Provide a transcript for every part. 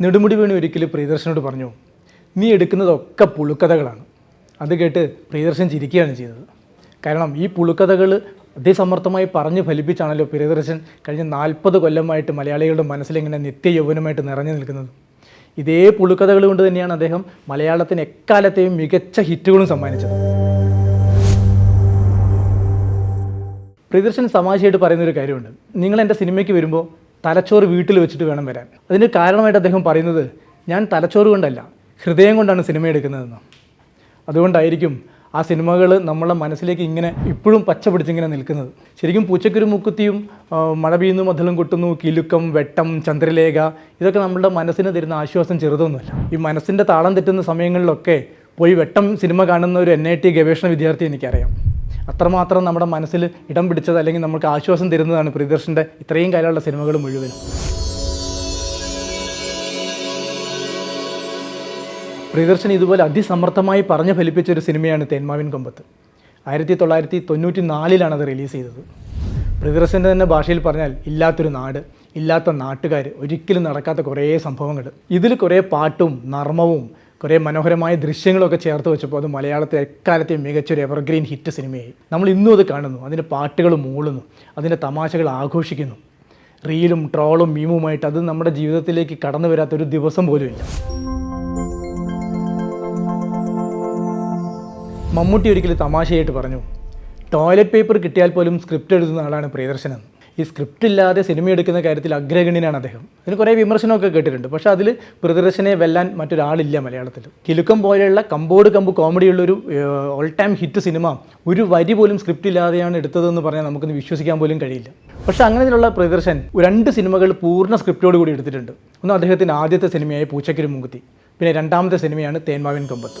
നെടുമുടി വേണി ഒരിക്കൽ പ്രിയദർശനോട് പറഞ്ഞു നീ എടുക്കുന്നതൊക്കെ പുളുക്കഥകളാണ്. അത് കേട്ട് പ്രിയദർശൻ ചിരിക്കുകയാണ് ചെയ്തത്. കാരണം ഈ പുളുക്കഥകൾ അതിസമർത്ഥമായി പറഞ്ഞ് ഫലിപ്പിച്ചാണല്ലോ പ്രിയദർശൻ കഴിഞ്ഞ നാൽപ്പത് കൊല്ലമായിട്ട് മലയാളികളുടെ മനസ്സിലിങ്ങനെ നിത്യ യൗവനമായിട്ട് നിറഞ്ഞു നിൽക്കുന്നത്. ഇതേ പുളുക്കഥകൾ കൊണ്ട് തന്നെയാണ് അദ്ദേഹം മലയാളത്തിന് എക്കാലത്തെയും മികച്ച ഹിറ്റുകളും സമ്മാനിച്ചത്. പ്രിയദർശൻ സമാശയായിട്ട് പറയുന്നൊരു കാര്യമുണ്ട്. നിങ്ങൾ എന്റെ സിനിമയ്ക്ക് വരുമ്പോൾ തലച്ചോറ് വീട്ടിൽ വെച്ചിട്ട് വേണം വരാൻ. അതിന് കാരണമായിട്ട് അദ്ദേഹം പറയുന്നത് ഞാൻ തലച്ചോറ് കൊണ്ടല്ല ഹൃദയം കൊണ്ടാണ് സിനിമ എടുക്കുന്നതെന്ന്. അതുകൊണ്ടായിരിക്കും ആ സിനിമകൾ നമ്മളെ മനസ്സിലേക്ക് ഇങ്ങനെ ഇപ്പോഴും പച്ച പിടിച്ചിങ്ങനെ നിൽക്കുന്നത്. ശരിക്കും പൂച്ചക്കൊരു മുക്കുത്തിയും മഴ പെയ്യുന്നു മധുരം കൊട്ടുന്നു കിലുക്കം വെട്ടം ചന്ദ്രലേഖ ഇതൊക്കെ നമ്മുടെ മനസ്സിന് തരുന്ന ആശ്വാസം ചെറുതൊന്നുമല്ല. ഈ മനസ്സിന്റെ താളം തെറ്റുന്ന സമയങ്ങളിലൊക്കെ പോയി വെട്ടം സിനിമ കാണുന്ന ഒരു എൻ ഐ ടി ഗവേഷണ വിദ്യാർത്ഥി എനിക്കറിയാം. അത്രമാത്രം നമ്മുടെ മനസ്സിൽ ഇടം പിടിച്ചത് അല്ലെങ്കിൽ നമുക്ക് ആശ്വാസം തരുന്നതാണ് പ്രിയദർശന്റെ ഇത്രയും കാലമുള്ള സിനിമകൾ മുഴുവൻ. പ്രിയദർശൻ ഇതുപോലെ അതിസമർത്ഥമായി പറഞ്ഞു ഫലിപ്പിച്ച ഒരു സിനിമയാണ് തേന്മാവിൻ കൊമ്പത്ത്. ആയിരത്തി തൊള്ളായിരത്തി തൊണ്ണൂറ്റി നാലിലാണ് അത് റിലീസ് ചെയ്തത്. പ്രിയദർശന്റെ തന്നെ ഭാഷയിൽ പറഞ്ഞാൽ ഇല്ലാത്തൊരു നാട് ഇല്ലാത്ത നാട്ടുകാർ ഒരിക്കലും നടക്കാത്ത കുറേ സംഭവങ്ങൾ. ഇതിൽ കുറേ പാട്ടും നർമ്മവും കുറേ മനോഹരമായ ദൃശ്യങ്ങളൊക്കെ ചേർത്ത് വെച്ചപ്പോൾ അത് മലയാളത്തെ എക്കാലത്തെയും മികച്ചൊരു എവർഗ്രീൻ ഹിറ്റ് സിനിമയായി നമ്മൾ ഇന്നും അത് കാണുന്നു. അതിന്റെ പാട്ടുകൾ മൂളുന്നു. അതിന്റെ തമാശകൾ ആഘോഷിക്കുന്നു. റീലും ട്രോളും മീമുമായിട്ട് അത് നമ്മുടെ ജീവിതത്തിലേക്ക് കടന്നു വരാത്ത ഒരു ദിവസം പോലും ഇല്ല. മമ്മൂട്ടി ഒരിക്കലും തമാശയായിട്ട് പറഞ്ഞു ടോയ്ലറ്റ് പേപ്പർ കിട്ടിയാൽ പോലും സ്ക്രിപ്റ്റ് എഴുതുന്ന ആളാണ് പ്രിയദർശൻ എന്ന് ഈ സ്ക്രിപ്റ്റ് ഇല്ലാതെ സിനിമ എടുക്കുന്ന കാര്യത്തിൽ അഗ്രഗണ്യനാണ് അദ്ദേഹം. ഇതിന് കുറേ വിമർശനമൊക്കെ കേട്ടിട്ടുണ്ട്. പക്ഷേ അതിൽ പ്രദർശനെ വെല്ലാൻ മറ്റൊരാളില്ല മലയാളത്തിൽ കിലുക്കം പോലെയുള്ള കമ്പോട് കമ്പ് കോമഡിയുള്ളൊരു ഓൾ ടൈം ഹിറ്റ് സിനിമ ഒരു വരി പോലും സ്ക്രിപ്റ്റ് ഇല്ലാതെയാണ് എടുത്തതെന്ന് പറഞ്ഞാൽ നമുക്കൊന്ന് വിശ്വസിക്കാൻ പോലും കഴിയില്ല. പക്ഷേ അങ്ങനെയുള്ള പ്രദർശൻ രണ്ട് സിനിമകൾ പൂർണ സ്ക്രിപ്റ്റോട് കൂടി എടുത്തിട്ടുണ്ട്. ഒന്ന് അദ്ദേഹത്തിന്റെ ആദ്യത്തെ സിനിമയായ പൂച്ചക്കിരി മുങ്കുത്തി പിന്നെ രണ്ടാമത്തെ സിനിമയാണ് തേന്മാവിൻ കൊമ്പത്ത്.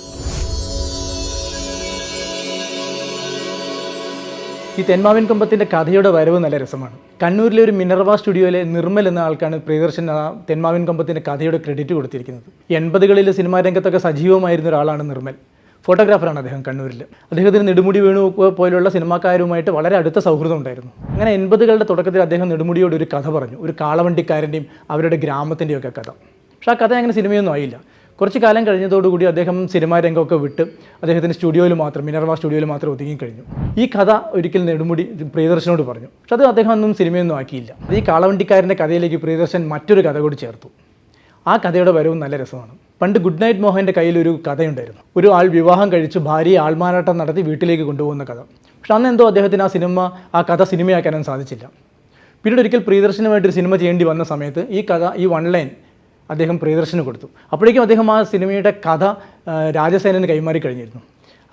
ഈ തെന്മാവിൻ കൊമ്പത്തിന്റെ കഥയുടെ വരവ് നല്ല രസമാണ്. കണ്ണൂരിലെ ഒരു മിനർവ സ്റ്റുഡിയോയിലെ നിർമ്മൽ എന്ന ആൾക്കാണ് പ്രിയദർശൻ ആ തെന്മാവിൻ കമ്പത്തിന്റെ കഥയുടെ ക്രെഡിറ്റ് കൊടുത്തിരിക്കുന്നത്. എൺപതുകളിൽ സിനിമാ രംഗത്തൊക്കെ സജീവമായിരുന്ന ഒരാളാണ് നിർമ്മൽ. ഫോട്ടോഗ്രാഫറാണ് അദ്ദേഹം കണ്ണൂരിൽ. അദ്ദേഹത്തിന് നെടുമുടി വേണു പോലുള്ള സിനിമാക്കാരുമായിട്ട് വളരെ അടുത്ത സൗഹൃദം ഉണ്ടായിരുന്നു. അങ്ങനെ എൺപതുകളുടെ തുടക്കത്തിൽ അദ്ദേഹം നെടുമുടിയോട് ഒരു കഥ പറഞ്ഞു. ഒരു കാളവണ്ടിക്കാരന്റെയും അവരുടെ ഗ്രാമത്തിന്റെയും ഒക്കെ കഥ. പക്ഷേ ആ കഥ അങ്ങനെ സിനിമയൊന്നും ആയില്ല. കുറച്ച് കാലം കഴിഞ്ഞതോടുകൂടി അദ്ദേഹം സിനിമാ രംഗമൊക്കെ വിട്ട് അദ്ദേഹത്തിന്റെ സ്റ്റുഡിയോയിൽ മാത്രം മിനർവ സ്റ്റുഡിയോയിൽ മാത്രം ഒതുങ്ങി കഴിഞ്ഞു. ഈ കഥ ഒരിക്കൽ നെടുമുടി പ്രിയദർശനോട് പറഞ്ഞു. പക്ഷെ അത് അദ്ദേഹം ഒന്നും സിനിമയൊന്നും ആക്കിയില്ല. ഈ കാളവണ്ടിക്കാരന്റെ കഥയിലേക്ക് പ്രിയദർശൻ മറ്റൊരു കഥ കൂടി ചേർത്തു. ആ കഥയുടെ വരവും നല്ല രസമാണ്. പണ്ട് ഗുഡ് നൈറ്റ് മോഹന്റെ കയ്യിൽ ഒരു കഥയുണ്ടായിരുന്നു. ഒരു ആൾ വിവാഹം കഴിച്ച് ഭാര്യയെ ആൾമാറാട്ടം നടത്തി വീട്ടിലേക്ക് കൊണ്ടുപോകുന്ന കഥ. പക്ഷെ അന്ന് എന്തോ അദ്ദേഹത്തിന് ആ സിനിമ ആ കഥ സിനിമയാക്കാനും സാധിച്ചില്ല. പിന്നീട് ഒരിക്കൽ പ്രിയദർശനുമായിട്ടൊരു സിനിമ ചെയ്യേണ്ടി വന്ന സമയത്ത് ഈ കഥ ഈ വൺ ലൈൻ അദ്ദേഹം പ്രിയദർശന് കൊടുത്തു. അപ്പോഴേക്കും അദ്ദേഹം ആ സിനിമയുടെ കഥ രാജസേനന് കൈമാറി കഴിഞ്ഞിരുന്നു.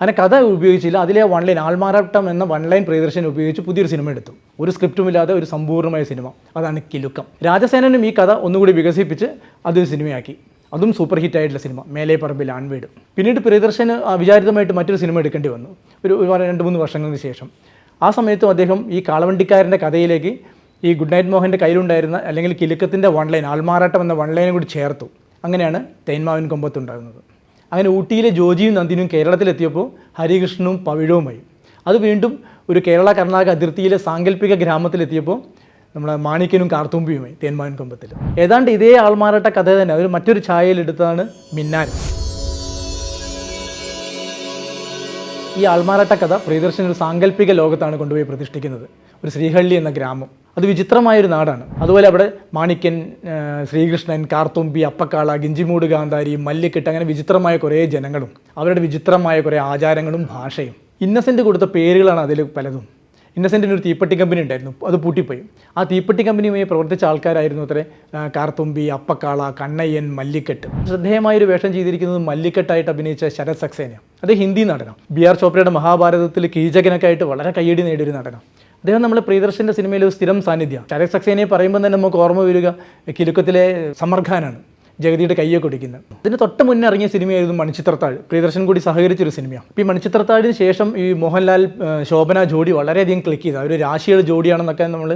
അങ്ങനെ കഥ ഉപയോഗിച്ചില്ല. അതിലെ വൺ ലൈൻ ആൾമാറാട്ടം എന്ന വൺ ലൈൻ പ്രിയദർശൻ ഉപയോഗിച്ച് പുതിയൊരു സിനിമ എടുത്തു. ഒരു സ്ക്രിപ്റ്റും ഇല്ലാതെ ഒരു സമ്പൂർണമായ സിനിമ. അതാണ് കിലുക്കം. രാജസേനനും ഈ കഥ ഒന്നുകൂടി വികസിപ്പിച്ച് അതൊരു സിനിമയാക്കി. അതും സൂപ്പർ ഹിറ്റ് ആയിട്ടുള്ള സിനിമ. മേലെ പറമ്പിൽ ആൺവീട്. പിന്നീട് പ്രിയദർശന് വിചാരിതമായിട്ട് മറ്റൊരു സിനിമ എടുക്കേണ്ടി വന്നു. ഒരു രണ്ട് മൂന്ന് വർഷങ്ങൾക്ക് ശേഷം. ആ സമയത്തും അദ്ദേഹം ഈ കാളവണ്ടിക്കാരന്റെ കഥയിലേക്ക് ഈ ഗുഡ് നൈറ്റ് മോഹന്റെ കയ്യിലുണ്ടായിരുന്ന അല്ലെങ്കിൽ കിലുക്കത്തിന്റെ വൺ ലൈൻ ആൾമാറാട്ടം എന്ന വൺ ലൈനും കൂടി ചേർത്തു. അങ്ങനെയാണ് തേന്മാവിൻ കൊമ്പത്ത് ഉണ്ടാകുന്നത് അങ്ങനെ ഊട്ടിയിലെ ജോജിയും നന്ദിനും കേരളത്തിലെത്തിയപ്പോൾ ഹരികൃഷ്ണനും പവിഴവുമായി. അത് വീണ്ടും ഒരു കേരള കർണാടക അതിർത്തിയിലെ സാങ്കല്പിക ഗ്രാമത്തിലെത്തിയപ്പോൾ നമ്മളെ മാണിക്കനും കാർത്തുമ്പിയുമായി തേന്മാവിൻ കൊമ്പത്തിൽ. ഏതാണ്ട് ഇതേ ആൾമാറാട്ട കഥ തന്നെ. അതൊരു മറ്റൊരു ഛായയിലെടുത്തതാണ് മിന്നാൻ ഈ ആൾമാറാട്ട കഥ പ്രിയദർശൻ ഒരു സാങ്കല്പിക ലോകത്താണ് കൊണ്ടുപോയി പ്രതിഷ്ഠിക്കുന്നത്. ഒരു ശ്രീഹള്ളി എന്ന ഗ്രാമം. അത് വിചിത്രമായൊരു നാടാണ്. അതുപോലെ അവിടെ മാണിക്യൻ ശ്രീകൃഷ്ണൻ കാർത്തുമ്പി അപ്പക്കാള ഗിഞ്ചിമൂട് ഗാന്ധാരി മല്ലിക്കെട്ട് അങ്ങനെ വിചിത്രമായ കുറേ ജനങ്ങളും അവരുടെ വിചിത്രമായ കുറേ ആചാരങ്ങളും ഭാഷയും. ഇന്നസെന്റ് കൊടുത്ത പേരുകളാണ് അതിൽ പലതും. ഇന്നസെന്റിന് ഒരു തീപ്പെട്ടി കമ്പനി ഉണ്ടായിരുന്നു. അത് പൂട്ടിപ്പോയി. ആ തീപ്പെട്ടി കമ്പനിയുമായി പ്രവർത്തിച്ച ആൾക്കാരായിരുന്നു അത്രേ കാർത്തുമ്പി അപ്പക്കാള കണ്ണയ്യൻ മല്ലിക്കെട്ട്. ശ്രദ്ധേയമായൊരു വേഷം ചെയ്തിരിക്കുന്നത് മല്ലിക്കെട്ടായിട്ട് അഭിനയിച്ച ശരത് സക്സേന. അത് ഹിന്ദി നടനം. ബി ആർ ചോപ്രയുടെ മഹാഭാരതത്തിൽ കീചകനൊക്കെ ആയിട്ട് വളരെ കയ്യടി നേടിയൊരു നടനം. അദ്ദേഹം നമ്മൾ പ്രിയദർശന്റെ സിനിമയിൽ ഒരു സ്ഥിരം സാന്നിധ്യം ശരത് സക്സേനയെ പറയുമ്പോൾ തന്നെ നമുക്ക് ഓർമ്മ വരിക കിലുക്കത്തിലെ സമർഖാനാണ് ജഗതിയുടെ കയ്യെ കൊടുക്കുന്നത് അതിന് തൊട്ട് മുന്നേ ഇറങ്ങിയ സിനിമയായിരുന്നു മണിച്ചിത്രത്താഴ്. പ്രിയദർശൻ കൂടി സഹകരിച്ചൊരു സിനിമയാണ്. ഈ മണിച്ചിത്രത്താഴിന് ശേഷം ഈ മോഹൻലാൽ ശോഭന ജോഡി വളരെയധികം ക്ലിക്ക് ചെയ്തു. അവർ രാശിയുടെ ജോഡിയാണെന്നൊക്കെ നമ്മൾ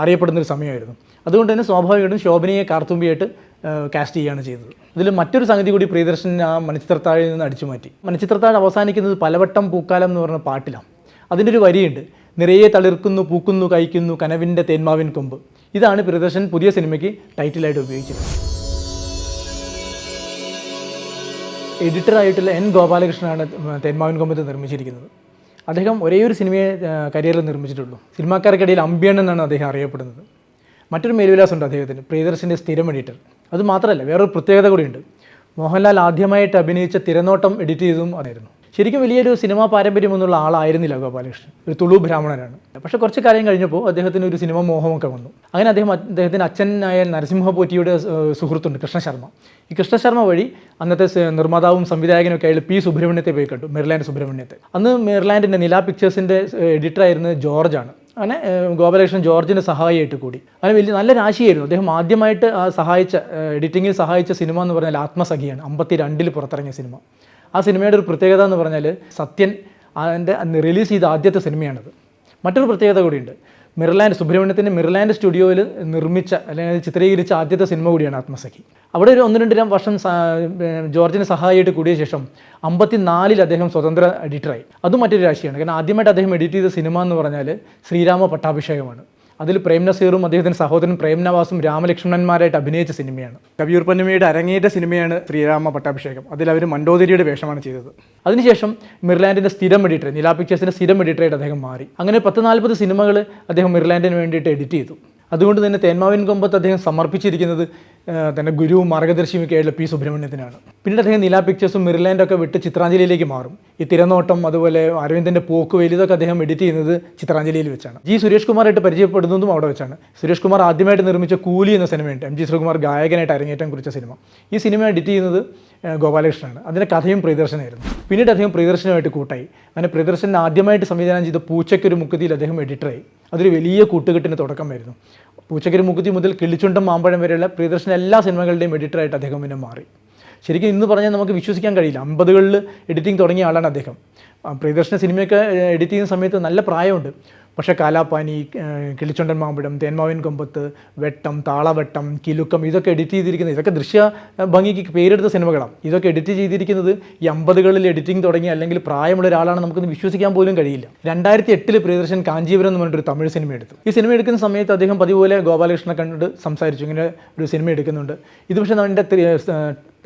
അറിയപ്പെടുന്നൊരു അറിയപ്പെടുന്ന ഒരു സമയമായിരുന്നു. അതുകൊണ്ട് തന്നെ സ്വാഭാവികമായിട്ടും ശോഭനയെ കാർത്തുമ്പിയായിട്ട് കാസ്റ്റ് ചെയ്യുകയാണ് ചെയ്തത്. ഇതിൽ മറ്റൊരു സംഗതി കൂടി പ്രിയദർശൻ ആ മണിച്ചിത്രത്താഴിൽ നിന്ന് അടിച്ചു മാറ്റി മണിച്ചിത്രത്താഴ് അവസാനിക്കുന്നത് പലവട്ടം പൂക്കാലം എന്ന് പറഞ്ഞ പാട്ടിലാണ്. അതിന്റെ ഒരു വരിയുണ്ട്. നിറയെ തളിർക്കുന്നു പൂക്കുന്നു കഴിക്കുന്നു കനവിന്റെ തേന്മാവിൻ കൊമ്പ്. ഇതാണ് പ്രിയദർശൻ പുതിയ സിനിമയ്ക്ക് ടൈറ്റിലായിട്ട് ഉപയോഗിച്ചത്. എഡിറ്ററായിട്ടുള്ള എൻ ഗോപാലകൃഷ്ണനാണ് തേന്മാവിൻ കൊമ്പത്ത് നിർമ്മിച്ചിരിക്കുന്നത്. അദ്ദേഹം ഒരേ ഒരു സിനിമയെ കരിയറിൽ നിർമ്മിച്ചിട്ടുള്ളൂ. സിനിമാക്കാർക്കിടയിൽ അമ്പിയൺ എന്നാണ് അദ്ദേഹം അറിയപ്പെടുന്നത്. മറ്റൊരു മേലുവിലാസമുണ്ട് അദ്ദേഹത്തിന് പ്രിയദർശന്റെ സ്ഥിരം എഡിറ്റർ. അത് മാത്രമല്ല വേറൊരു പ്രത്യേകത കൂടിയുണ്ട്. മോഹൻലാൽ ആദ്യമായിട്ട് അഭിനയിച്ച തിരനോട്ടം എഡിറ്റ് ചെയ്തതും അതായിരുന്നു. ശരിക്കും വലിയൊരു സിനിമാ പാരമ്പര്യമൊന്നുള്ള ആളായിരുന്നില്ല ഗോപാലകൃഷ്ണൻ. ഒരു തുളു ബ്രാഹ്മണനാണ്. പക്ഷേ കുറച്ച് കാര്യം കഴിഞ്ഞപ്പോൾ അദ്ദേഹത്തിന് ഒരു സിനിമ മോഹമൊക്കെ വന്നു. അങ്ങനെ അദ്ദേഹം അദ്ദേഹത്തിന് അച്ഛനായ നരസിംഹ പോറ്റിയുടെ സുഹൃത്തുണ്ട് കൃഷ്ണശർമ്മ. ഈ കൃഷ്ണശർമ്മ വഴി അന്നത്തെ നിർമ്മാതാവും സംവിധായകനും ഒക്കെ ആയുള്ള പി സുബ്രഹ്മണ്യത്തെ പോയി കണ്ടു മെർലാൻഡ് സുബ്രഹ്മണ്യത്തെ. അന്ന് മെർലാൻഡിന്റെ നില പിക്ചേഴ്സിന്റെ എഡിറ്ററായിരുന്നത് ജോർജാണ്. അങ്ങനെ ഗോപാലകൃഷ്ണൻ ജോർജിന്റെ സഹായിയായിട്ട് കൂടി. അങ്ങനെ വലിയ നല്ല രാശിയായിരുന്നു. അദ്ദേഹം ആദ്യമായിട്ട് സഹായിച്ച എഡിറ്റിങ്ങിൽ സഹായിച്ച സിനിമ എന്ന് പറഞ്ഞാൽ ആത്മസഖിയാണ് അമ്പത്തി രണ്ടിൽ പുറത്തിറങ്ങിയ സിനിമ. ആ സിനിമയുടെ ഒരു പ്രത്യേകത എന്ന് പറഞ്ഞാൽ സത്യൻ അതിന്റെ റിലീസ് ചെയ്ത ആദ്യത്തെ സിനിമയാണത്. മറ്റൊരു പ്രത്യേകത കൂടിയുണ്ട്. മിർലാൻഡ് സുബ്രഹ്മണ്യത്തിന്റെ മിർലാൻഡ് സ്റ്റുഡിയോയിൽ നിർമ്മിച്ച അല്ലെങ്കിൽ ചിത്രീകരിച്ച ആദ്യത്തെ സിനിമ കൂടിയാണ് ആത്മസഖി. അവിടെ ഒരു ഒന്ന് രണ്ട് വർഷം ജോർജിന് സഹായിയായിട്ട് കൂടിയ ശേഷം അമ്പത്തിനാലിൽ അദ്ദേഹം സ്വതന്ത്ര എഡിറ്ററായി. അതും മറ്റൊരു രാശിയാണ്. കാരണം ആദ്യമായിട്ട് അദ്ദേഹം എഡിറ്റ് ചെയ്ത സിനിമ എന്ന് പറഞ്ഞാൽ ശ്രീരാമ പട്ടാഭിഷേകമാണ്. അതിൽ പ്രേം നസീറും അദ്ദേഹത്തിന്റെ സഹോദരൻ പ്രേം നവാസും രാമലക്ഷ്മണന്മാരായിട്ട് അഭിനയിച്ച സിനിമയാണ്. കവിയൂർ പൊന്നമ്മയുടെ അരങ്ങേറ്റ സിനിമയാണ് ശ്രീരാമ പട്ടാഭിഷേകം. അതിൽ അവർ മണ്ടോദരിയുടെ വേഷമാണ് ചെയ്തത്. അതിനുശേഷം മിർലാൻഡിന്റെ സ്ഥിരം എഡിറ്റർ നിലാ പിക്ചേഴ്സിന്റെ സ്ഥിരം എഡിറ്ററായിട്ട് അദ്ദേഹം മാറി. അങ്ങനെ പത്ത് നാൽപ്പത് സിനിമകൾ അദ്ദേഹം മിർലാൻഡിന് വേണ്ടിയിട്ട് എഡിറ്റ് ചെയ്തു. അതുകൊണ്ട് തന്നെ തേന്മാവിൻ കൊമ്പത്ത് അദ്ദേഹം സമർപ്പിച്ചിരിക്കുന്നത് ആ, തന്റെ ഗുരുവും മാർഗദർശിയും ഒക്കെ ആയിട്ടുള്ള പി സുബ്രഹ്മണ്യത്തിനാണ്. പിന്നീട് അദ്ദേഹം നില പിക്ചേഴ്സും മിർലാൻഡൊക്കെ വിട്ട് ചിത്രാഞ്ജലിയിലേക്ക് മാറും. ഈ തിരനോട്ടം അതുപോലെ അരവിന്ദന്റെ പോക്ക് ഇതൊക്കെ അദ്ദേഹം എഡിറ്റ് ചെയ്യുന്നത് ചിത്രാഞ്ജലിയിൽ വെച്ചാണ്. ജി സുരേഷ് കുമാറായിട്ട് പരിചയപ്പെടുന്നതും അവിടെ വെച്ചാണ്. സുരേഷ് കുമാർ ആദ്യമായിട്ട് നിർമ്മിച്ച കൂലി എന്ന സിനിമയുണ്ട്. എം ജി ശ്രീകുമാർ ഗായകനായിട്ട് അരങ്ങേറ്റം കുറിച്ച സിനിമ. ഈ സിനിമ എഡിറ്റ് ചെയ്യുന്നത് ഗോപാലകൃഷ്ണനാണ്. അതിന്റെ കഥയും പ്രിയദർശനായിരുന്നു. പിന്നീട് അദ്ദേഹം പ്രിയദർശനുമായിട്ട് കൂട്ടായി. അങ്ങനെ പ്രിയദർശൻ ആദ്യമായിട്ട് സംവിധാനം ചെയ്ത പൂച്ചയ്ക്കൊരു മുക്കുതിയിൽ അദ്ദേഹം എഡിറ്ററായി അതൊരു വലിയ കൂട്ടുകെട്ടിന് തുടക്കമായിരുന്നു. പൂച്ചക്കൊരു മുക്കുത്തി മുതൽ കിളിച്ചുണ്ടം മാമ്പഴം വരെയുള്ള പ്രിയദർശൻ എല്ലാ സിനിമകളുടെയും എഡിറ്ററായിട്ട് അദ്ദേഹം പിന്നെ മാറി. ശരിക്കും ഇന്ന് പറഞ്ഞാൽ നമുക്ക് വിശ്വസിക്കാൻ കഴിയില്ല. അമ്പതുകളിൽ എഡിറ്റിംഗ് തുടങ്ങിയ ആളാണ് അദ്ദേഹം. പ്രിയദർശന സിനിമയൊക്കെ എഡിറ്റ് ചെയ്യുന്ന സമയത്ത് നല്ല പ്രായമുണ്ട്. പക്ഷേ കാലാപ്പാനി കിളിച്ചുണ്ടൻ മാമ്പഴം തേന്മാവിൻ കൊമ്പത്ത് വെട്ടം താളവെട്ടം കിലുക്കം ഇതൊക്കെ എഡിറ്റ് ചെയ്തിരിക്കുന്നത് ഇതൊക്കെ ദൃശ്യ ഭംഗിക്ക് പേരെടുത്ത സിനിമകളാണ്. ഇതൊക്കെ എഡിറ്റ് ചെയ്തിരിക്കുന്നത് ഈ അമ്പതുകളിൽ എഡിറ്റിംഗ് തുടങ്ങി അല്ലെങ്കിൽ പ്രായമുള്ള ഒരാളാണ് നമുക്കൊന്ന് വിശ്വസിക്കാൻ പോലും കഴിയില്ല. രണ്ടായിരത്തി എട്ടിൽ പ്രിയദർശൻ കാഞ്ചീപുരം എന്ന് പറഞ്ഞൊരു തമിഴ് സിനിമ എടുത്തു. ഈ സിനിമ എടുക്കുന്ന സമയത്ത് അദ്ദേഹം പതിപോലെ ഗോപാലകൃഷ്ണനെ കണ്ടിട്ട് സംസാരിച്ചു. ഇങ്ങനെ ഒരു സിനിമ എടുക്കുന്നുണ്ട്. ഇത് പക്ഷേ നമ്മുടെ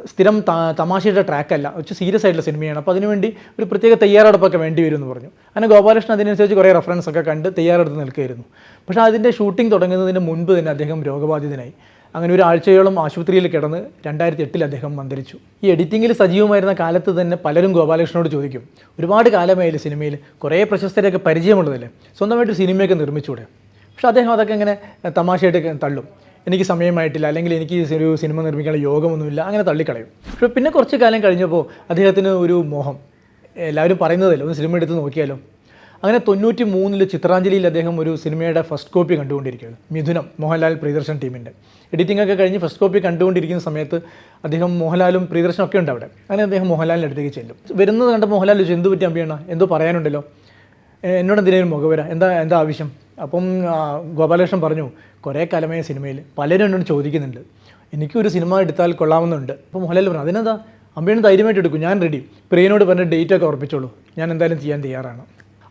സ്ഥിരം തമാശയുടെ ട്രാക്കല്ല. കുറച്ച് സീരിയസ് ആയിട്ടുള്ള സിനിമയാണ്. അപ്പോൾ അതിനുവേണ്ടി ഒരു പ്രത്യേക തയ്യാറെടുപ്പൊക്കെ വേണ്ടി വരും എന്ന് പറഞ്ഞു. അങ്ങനെ ഗോപാലകൃഷ്ണൻ അതിനനുസരിച്ച് കുറേ റെഫറൻസ് ഒക്കെ കണ്ട് തയ്യാറെടുത്ത് നിൽക്കുകയായിരുന്നു. പക്ഷേ അതിന്റെ ഷൂട്ടിംഗ് തുടങ്ങുന്നതിന് മുൻപ് തന്നെ അദ്ദേഹം രോഗബാധിതനായി. അങ്ങനെ ഒരു ആഴ്ചയോളം ആശുപത്രിയിൽ കിടന്ന് രണ്ടായിരത്തി എട്ടിൽ അദ്ദേഹം അന്തരിച്ചു. ഈ എഡിറ്റിങ്ങിൽ സജീവമായിരുന്ന കാലത്ത് തന്നെ പലരും ഗോപാലകൃഷ്ണനോട് ചോദിക്കും ഒരുപാട് കാലമായി സിനിമയിൽ? കുറേ പ്രശസ്തരെയൊക്കെ പരിചയമുള്ളതല്ലേ? സ്വന്തമായിട്ട് സിനിമയൊക്കെ നിർമ്മിച്ചൂടെ? പക്ഷേ അദ്ദേഹം അതൊക്കെ ഇങ്ങനെ തമാശയായിട്ട് തള്ളും. എനിക്ക് സമയമായിട്ടില്ല അല്ലെങ്കിൽ എനിക്ക് ഒരു സിനിമ നിർമ്മിക്കാനുള്ള യോഗമൊന്നുമില്ല അങ്ങനെ തള്ളിക്കളയും. പക്ഷേ പിന്നെ കുറച്ച് കാലം കഴിഞ്ഞപ്പോൾ അദ്ദേഹത്തിന് ഒരു മോഹം. എല്ലാവരും പറയുന്നതല്ലോ ഒന്ന് സിനിമ എടുത്ത് നോക്കിയാലോ. അങ്ങനെ തൊണ്ണൂറ്റി മൂന്നിൽ ചിത്രാഞ്ജലിയിൽ അദ്ദേഹം ഒരു സിനിമയുടെ ഫസ്റ്റ് കോപ്പി കണ്ടുകൊണ്ടിരിക്കുകയാണ്. മിഥുനം മോഹൻലാൽ പ്രിയദർശൻ ടീമിന്റെ. എഡിറ്റിംഗ് ഒക്കെ കഴിഞ്ഞ് ഫസ്റ്റ് കോപ്പി കണ്ടുകൊണ്ടിരിക്കുന്ന സമയത്ത് അദ്ദേഹം മോഹൻലാലും പ്രിയദർശനും ഒക്കെ ഉണ്ട് അവിടെ. അങ്ങനെ അദ്ദേഹം മോഹൻലാലിന്റെ അടുത്തേക്ക് ചെല്ലും. വരുന്നത് കണ്ട് മോഹൻലാൽ ചോദിച്ചു എന്ത് പറ്റി എന്തോ പറയാനുണ്ടല്ലോ. എന്നോട് എന്തിനേലും മുഖവരാ എന്താ എന്താ ആവശ്യം? അപ്പം ഗോപാലകൃഷ്ണൻ പറഞ്ഞു കുറേ കാലമായ സിനിമയിൽ പലരും എന്നോട് ചോദിക്കുന്നുണ്ട്. എനിക്കൊരു സിനിമ എടുത്താൽ കൊള്ളാമെന്നുണ്ട്. അപ്പോൾ മോഹൻലാൽ പറഞ്ഞു അതിനെന്താ? അമ്മയാണ് ധൈര്യമായിട്ട് എടുക്കും ഞാൻ റെഡി പ്രിയനോട് പറഞ്ഞ ഡേറ്റ് ഒക്കെ ഉറപ്പിച്ചോളൂ ഞാൻ എന്തായാലും ചെയ്യാൻ തയ്യാറാണ്.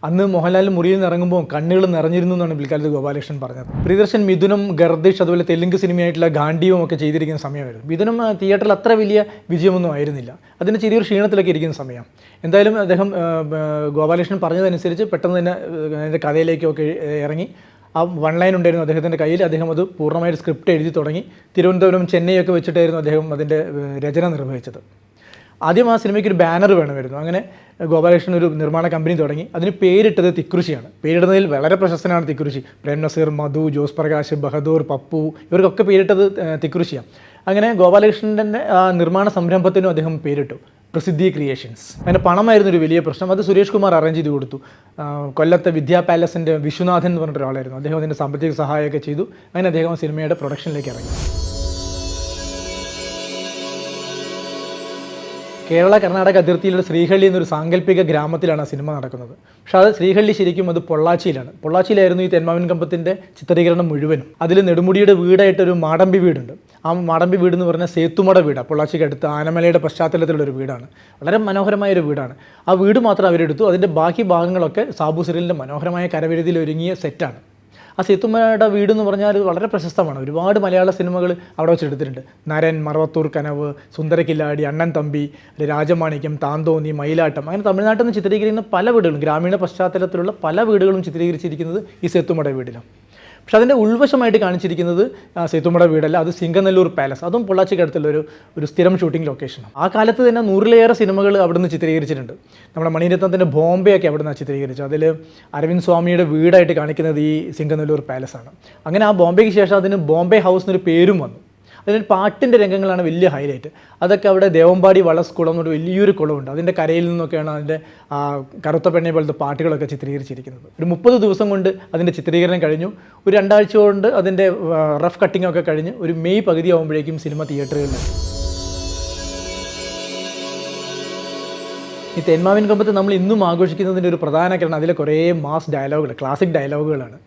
അന്ന് മോഹൻലാൽ മുറിയിൽ നിന്ന് ഇറങ്ങുമ്പോൾ കണ്ണുകൾ നിറഞ്ഞിരുന്നു എന്നാണ് പിൽക്കാലത്ത് ഗോപാലകൃഷ്ണൻ പറഞ്ഞത്. പ്രിയദർശൻ മിഥുനും ഗർദിഷ് അതുപോലെ തെലുങ്ക് സിനിമയായിട്ടുള്ള ഗാന്ധിയും ഒക്കെ ചെയ്തിരിക്കുന്ന സമയമായിരുന്നു. മിഥുനം തിയേറ്ററിൽ അത്ര വലിയ വിജയമൊന്നും ആയിരുന്നില്ല. അതിന് ചെറിയൊരു ക്ഷീണത്തിലൊക്കെ ഇരിക്കുന്ന സമയം. എന്തായാലും അദ്ദേഹം ഗോപാലകൃഷ്ണൻ പറഞ്ഞതനുസരിച്ച് പെട്ടെന്ന് തന്നെ അതിന്റെ കഥയിലേക്കൊക്കെ ഇറങ്ങി. ആ വൺ ലൈൻ ഉണ്ടായിരുന്നു അദ്ദേഹത്തിന്റെ കയ്യിൽ. അദ്ദേഹം അത് പൂർണമായിട്ട് സ്ക്രിപ്റ്റ് എഴുതി തുടങ്ങി. തിരുവനന്തപുരം ചെന്നൈയൊക്കെ വെച്ചിട്ടായിരുന്നു അദ്ദേഹം അതിന്റെ രചന നിർവഹിച്ചത്. ആദ്യം ആ സിനിമയ്ക്ക് ഒരു ബാനർ വേണമായിരുന്നു. അങ്ങനെ ഗോപാലകൃഷ്ണൻ ഒരു നിർമ്മാണ കമ്പനി തുടങ്ങി. അതിന് പേരിട്ടത് തിക്കുറിശിയാണ്. പേരിടുന്നതിൽ വളരെ പ്രശസ്തനാണ് തിക്കുറിശി. പ്രേം നസീർ മധു ജോസ് പ്രകാശ് ബഹദൂർ പപ്പു ഇവർക്കൊക്കെ പേരിട്ടത് തിക്കുശിയാണ് അങ്ങനെ ഗോപാലകൃഷ്ണന്റെ നിർമ്മാണ സംരംഭത്തിനും അദ്ദേഹം പേരിട്ടു. പ്രസിദ്ധി ക്രിയേഷൻസ്. അങ്ങനെ പണമായിരുന്നു ഒരു വലിയ പ്രശ്നം. അത് സുരേഷ് കുമാർ അറേഞ്ച് ചെയ്ത് കൊടുത്തു. കൊല്ലത്തെ വിദ്യാ പാലസിന്റെ വിശ്വനാഥൻ എന്ന് പറഞ്ഞിട്ടൊരാളായിരുന്നു. അദ്ദേഹം അതിന്റെ സാമ്പത്തിക സഹായമൊക്കെ ചെയ്തു. അങ്ങനെ അദ്ദേഹം സിനിമയുടെ പ്രൊഡക്ഷനിലേക്ക് ഇറങ്ങി. കേരള കർണാടക അതിർത്തിയിലുള്ള ശ്രീഹള്ളി എന്നൊരു സാങ്കല്പിക ഗ്രാമത്തിലാണ് ആ സിനിമ നടക്കുന്നത്. പക്ഷെ അത് ശ്രീഹള്ളി ശരിക്കും അത് പൊള്ളാച്ചിയിലാണ്. പൊള്ളാച്ചിയിലായിരുന്നു ഈ തെന്മാവിൻ കമ്പത്തിന്റെ ചിത്രീകരണം മുഴുവനും. അതിൽ നെടുമുടിയുടെ വീടായിട്ടൊരു മാടമ്പി വീടുണ്ട്. ആ മാടമ്പി വീട് എന്ന് പറഞ്ഞാൽ സേത്തുമട വീടാണ് പൊള്ളാച്ചിക്ക് അടുത്ത് ആനമലയുടെ പശ്ചാത്തലത്തിലുള്ള ഒരു വീടാണ്. വളരെ മനോഹരമായ ഒരു വീടാണ്. ആ വീട് മാത്രം അവരെടുത്തു. അതിന്റെ ബാക്കി ഭാഗങ്ങളൊക്കെ സാബു സിറിലിന്റെ മനോഹരമായ കരവിരുതിയിൽ ഒരുങ്ങിയ സെറ്റാണ്. ആ സേത്തുമ്മയുടെ വീട് എന്ന് പറഞ്ഞാൽ വളരെ പ്രശസ്തമാണ്. ഒരുപാട് മലയാള സിനിമകൾ അവിടെ വെച്ച് എടുത്തിട്ടുണ്ട് നരൻ മറവത്തൂർ കനവ് സുന്ദരക്കില്ലാടി അണ്ണൻ തമ്പി രാജമാണിക്യം താന്തോന്നി മയിലാട്ടം. അങ്ങനെ തമിഴ്നാട്ടിൽ നിന്ന് ചിത്രീകരിക്കുന്ന പല വീടുകളും ഗ്രാമീണ പശ്ചാത്തലത്തിലുള്ള പല വീടുകളും ചിത്രീകരിച്ചിരിക്കുന്നത് ഈ സേത്തുമ്മയുടെ വീടിലാണ്. പക്ഷെ അതിന്റെ ഉൾവശമായിട്ട് കാണിച്ചിരിക്കുന്നത് ആ, സേത്തുമ്മയുടെ വീടല്ല അത് സിംഗനല്ലൂർ പാലസ്. അതും പൊള്ളാച്ചിക്ക് അടുത്തുള്ള ഒരു ഒരു സ്ഥിരം ഷൂട്ടിംഗ് ലൊക്കേഷനാണ്. ആ കാലത്ത് തന്നെ നൂറിലേറെ സിനിമകൾ അവിടുന്ന് ചിത്രീകരിച്ചിട്ടുണ്ട്. നമ്മുടെ മണിരത്നത്തിന്റെ ബോംബെ ഒക്കെ അവിടുന്ന് ചിത്രീകരിച്ചു. അതിൽ അരവിന്ദ് സ്വാമിയുടെ വീടായിട്ട് കാണിക്കുന്നത് ഈ സിംഗനല്ലൂർ പാലസ് ആണ് അങ്ങനെ ആ ബോംബെക്ക് ശേഷം അതിന് ബോംബെ ഹൗസ് എന്നൊരു പേരും വന്നു. അതിന് പാട്ടിന്റെ രംഗങ്ങളാണ് വലിയ ഹൈലൈറ്റ് അതൊക്കെ അവിടെ ദേവമ്പാടി വളസ് കുളം എന്നൊരു വലിയൊരു കുളമുണ്ട്. അതിന്റെ കരയിൽ നിന്നൊക്കെയാണ് അതിന്റെ കറുത്ത പെണ്ണെ പോലത്തെ പാട്ടുകളൊക്കെ ചിത്രീകരിച്ചിരിക്കുന്നത്. ഒരു മുപ്പത് ദിവസം കൊണ്ട് അതിന്റെ ചിത്രീകരണം കഴിഞ്ഞു. ഒരു രണ്ടാഴ്ച കൊണ്ട് അതിന്റെ റഫ് കട്ടിംഗ് ഒക്കെ കഴിഞ്ഞ് ഒരു മെയ് പകുതി ആകുമ്പോഴേക്കും സിനിമ തിയേറ്ററുകളിൽ ഈ തെന്മാവിൻ കമ്പത്ത് നമ്മൾ ഇന്നും ആഘോഷിക്കുന്നതിന്റെ ഒരു പ്രധാന കാരണം അതിലെ കുറേ മാസ് ഡയലോഗുകൾ ക്ലാസിക് ഡയലോഗുകളാണ്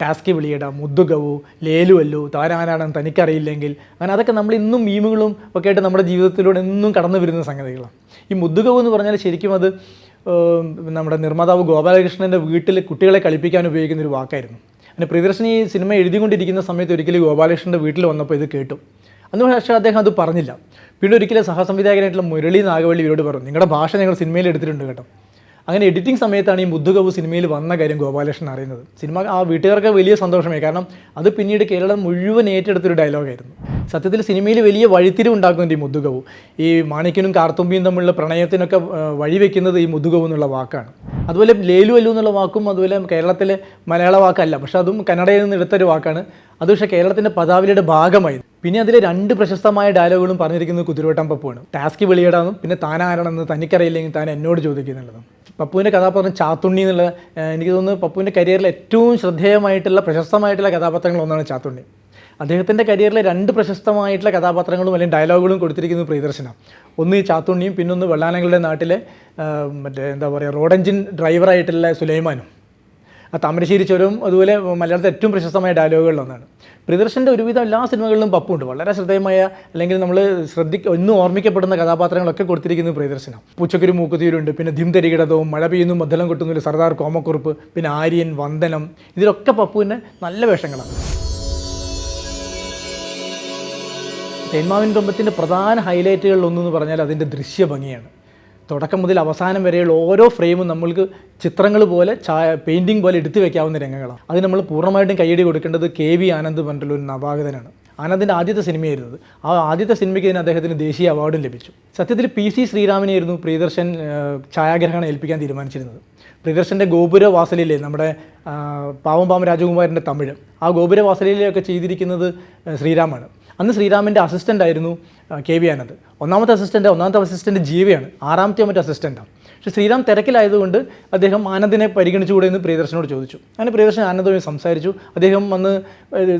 ടാസ്കി വിളിയിടാം മുദ്ദുകവു ലേലുവല്ലു താരാനാണെന്ന് തനിക്കറിയില്ലെങ്കിൽ. അങ്ങനെ അതൊക്കെ നമ്മൾ ഇന്നും മീമുകളും ഒക്കെ ആയിട്ട് നമ്മുടെ ജീവിതത്തിലൂടെ എന്നും കടന്നു വരുന്ന സംഗതികളാണ് ഈ മുദ്ദുകവു എന്ന് പറഞ്ഞാൽ ശരിക്കും അത് നമ്മുടെ നിർമ്മാതാവ് ഗോപാലകൃഷ്ണന്റെ വീട്ടിൽ കുട്ടികളെ കളിപ്പിക്കാൻ ഉപയോഗിക്കുന്ന ഒരു വാക്കായിരുന്നു. പിന്നെ പ്രിയദർശൻ ഈ സിനിമ എഴുതിക്കൊണ്ടിരിക്കുന്ന സമയത്ത് ഒരിക്കലും ഗോപാലകൃഷ്ണന്റെ വീട്ടിൽ വന്നപ്പോൾ ഇത് കേട്ടു. അന്ന് പക്ഷേ അദ്ദേഹം അത് പറഞ്ഞില്ല. പിന്നെ ഒരിക്കലും സഹസംവിധായകനായിട്ടുള്ള മുരളി നാഗവള്ളി ഇവരോട് പറഞ്ഞു നിങ്ങളുടെ ഭാഷ ഞങ്ങൾ സിനിമയിൽ എടുത്തിട്ടുണ്ട് കേട്ടോ. അങ്ങനെ എഡിറ്റിംഗ് സമയത്താണ് ഈ മുദ്ദുകവ് സിനിമയിൽ വന്ന കാര്യം ഗോപാലകൃഷ്ണൻ അറിയുന്നത്. സിനിമ ആ വീട്ടുകാർക്ക് വലിയ സന്തോഷമായി. കാരണം അത് പിന്നീട് കേരളം മുഴുവൻ ഏറ്റെടുത്തൊരു ഡയലോഗായിരുന്നു സത്യത്തിൽ സിനിമയിൽ വലിയ വഴിത്തിരി ഉണ്ടാക്കുന്നുണ്ട് ഈ മുദ്ദുകവ് ഈ മാണിക്കനും കാർത്തുമ്പിയും തമ്മിലുള്ള പ്രണയത്തിനൊക്കെ വഴിവെക്കുന്നത് ഈ മുദ്ദുകവ് എന്നുള്ള വാക്കാണ്. അതുപോലെ ലേലു അല്ലു എന്നുള്ള വാക്കും അതുപോലെ കേരളത്തിലെ മലയാള വാക്കല്ല. പക്ഷേ അതും കന്നഡയിൽ നിന്ന് എടുത്തൊരു വാക്കാണ്. അത് പക്ഷേ കേരളത്തിന്റെ പദാവലിയുടെ ഭാഗമായി. പിന്നെ അതിലെ രണ്ട് പ്രശസ്തമായ ഡയലോഗുകളും പറഞ്ഞിരിക്കുന്നത് കുതിരവട്ടം പപ്പുവാണ്. ടാസ്ക് വിളിയിടാന്നും പിന്നെ താനാരാണെന്ന് തനിക്കറിയില്ലെങ്കിൽ താൻ എന്നോട് ചോദിക്കുന്നുള്ളതും. പപ്പുവിന്റെ കഥാപാത്രം ചാത്തുണ്ണി എന്നുള്ള എനിക്ക് തോന്നുന്നു പപ്പുവിന്റെ കരിയറിൽ ഏറ്റവും ശ്രദ്ധേയമായിട്ടുള്ള പ്രശസ്തമായിട്ടുള്ള കഥാപാത്രങ്ങൾ ഒന്നാണ് ചാത്തുണ്ണി. അദ്ദേഹത്തിന്റെ കരിയറിലെ രണ്ട് പ്രശസ്തമായിട്ടുള്ള കഥാപാത്രങ്ങളും അല്ലെങ്കിൽ ഡയലോഗുകളും കൊടുത്തിരിക്കുന്നത് പ്രിയദർശന. ഒന്ന് ചാത്തുണ്ണിയും പിന്നൊന്ന് വെള്ളാനങ്ങളുടെ നാട്ടിലെ മറ്റേ എന്താ പറയുക റോഡ് എഞ്ചിൻ ഡ്രൈവറായിട്ടുള്ള സുലൈമാനും. താമരശ്ശേരി ചുരം അതുപോലെ മലയാളത്തിലെ ഏറ്റവും പ്രശസ്തമായ ഡയലോഗുകളിലൊന്നാണ് പ്രിയദർശന്റെ ഒരുവിധം എല്ലാ സിനിമകളിലും പപ്പുണ്ട്. വളരെ ശ്രദ്ധേയമായ അല്ലെങ്കിൽ നമ്മൾ ശ്രദ്ധി ഒന്നും ഓർമ്മിക്കപ്പെടുന്ന കഥാപാത്രങ്ങളൊക്കെ കൊടുത്തിരിക്കുന്നത് പ്രിയദർശനാണ്. പൂച്ചക്കൊരു മൂക്കുതീരുണ്ട് പിന്നെ ധിംതരികിടതവും മഴ പെയ്യുന്നു മദ്ദലം കൊട്ടുന്നില്ല സർദാർ കോമക്കുറുപ്പ് പിന്നെ ആര്യൻ വന്ദനം. ഇതിലൊക്കെ പപ്പുവിന്റെ നല്ല വേഷങ്ങളാണ്. തേന്മാവിൻ കുമ്പത്തിന്റെ പ്രധാന ഹൈലൈറ്റുകളിൽ ഒന്നെന്ന് പറഞ്ഞാൽ അതിന്റെ ദൃശ്യഭംഗിയാണ്. തുടക്കം മുതൽ അവസാനം വരെയുള്ള ഓരോ ഫ്രെയിമും നമ്മൾക്ക് ചിത്രങ്ങൾ പോലെ ചായ പെയിന്റിങ് പോലെ എടുത്തു വെക്കാവുന്ന രംഗങ്ങളാണ്. അത് നമ്മൾ പൂർണമായിട്ടും കൈയടി കൊടുക്കേണ്ടത് കെ വി ആനന്ദ് പറഞ്ഞിട്ടുള്ള ഒരു നവാഗതനാണ്. ആനന്ദിന്റെ ആദ്യത്തെ സിനിമയായിരുന്നത് ആ ആദ്യത്തെ സിനിമയ്ക്ക് ഇതിന് അദ്ദേഹത്തിന് ദേശീയ അവാർഡും ലഭിച്ചു. സത്യത്തിൽ പി സി ശ്രീരാമനെയായിരുന്നു പ്രിയദർശൻ ഛായാഗ്രഹണം ഏൽപ്പിക്കാൻ തീരുമാനിച്ചിരുന്നത്. പ്രിയദർശന്റെ ഗോപുര വാസലിലെ നമ്മുടെ പാവം പാവം രാജകുമാരന്റെ തമിഴ് ആ ഗോപുര വാസലിലൊക്കെ ചെയ്തിരിക്കുന്നത് ശ്രീരാമാണ്. അന്ന് ശ്രീരാമിന്റെ അസിസ്റ്റന്റ് ആയിരുന്നു കെ വി ആനന്ദ്. ഒന്നാമത്തെ അസിസ്റ്റന്റ് ഒന്നാമത്തെ അസിസ്റ്റന്റ് ജീവിയാണ് ആറാമത്തെ മറ്റു അസിസ്റ്റന്റാണ് പക്ഷേ ശ്രീറാം തിരക്കിലായതുകൊണ്ട് അദ്ദേഹം ആനന്ദിനെ പരിഗണിച്ചുകൂടെ എന്ന് പ്രിയദർശനോട് ചോദിച്ചു. അങ്ങനെ പ്രിയദർശൻ ആനന്ദുമായി സംസാരിച്ചു. അദ്ദേഹം വന്ന്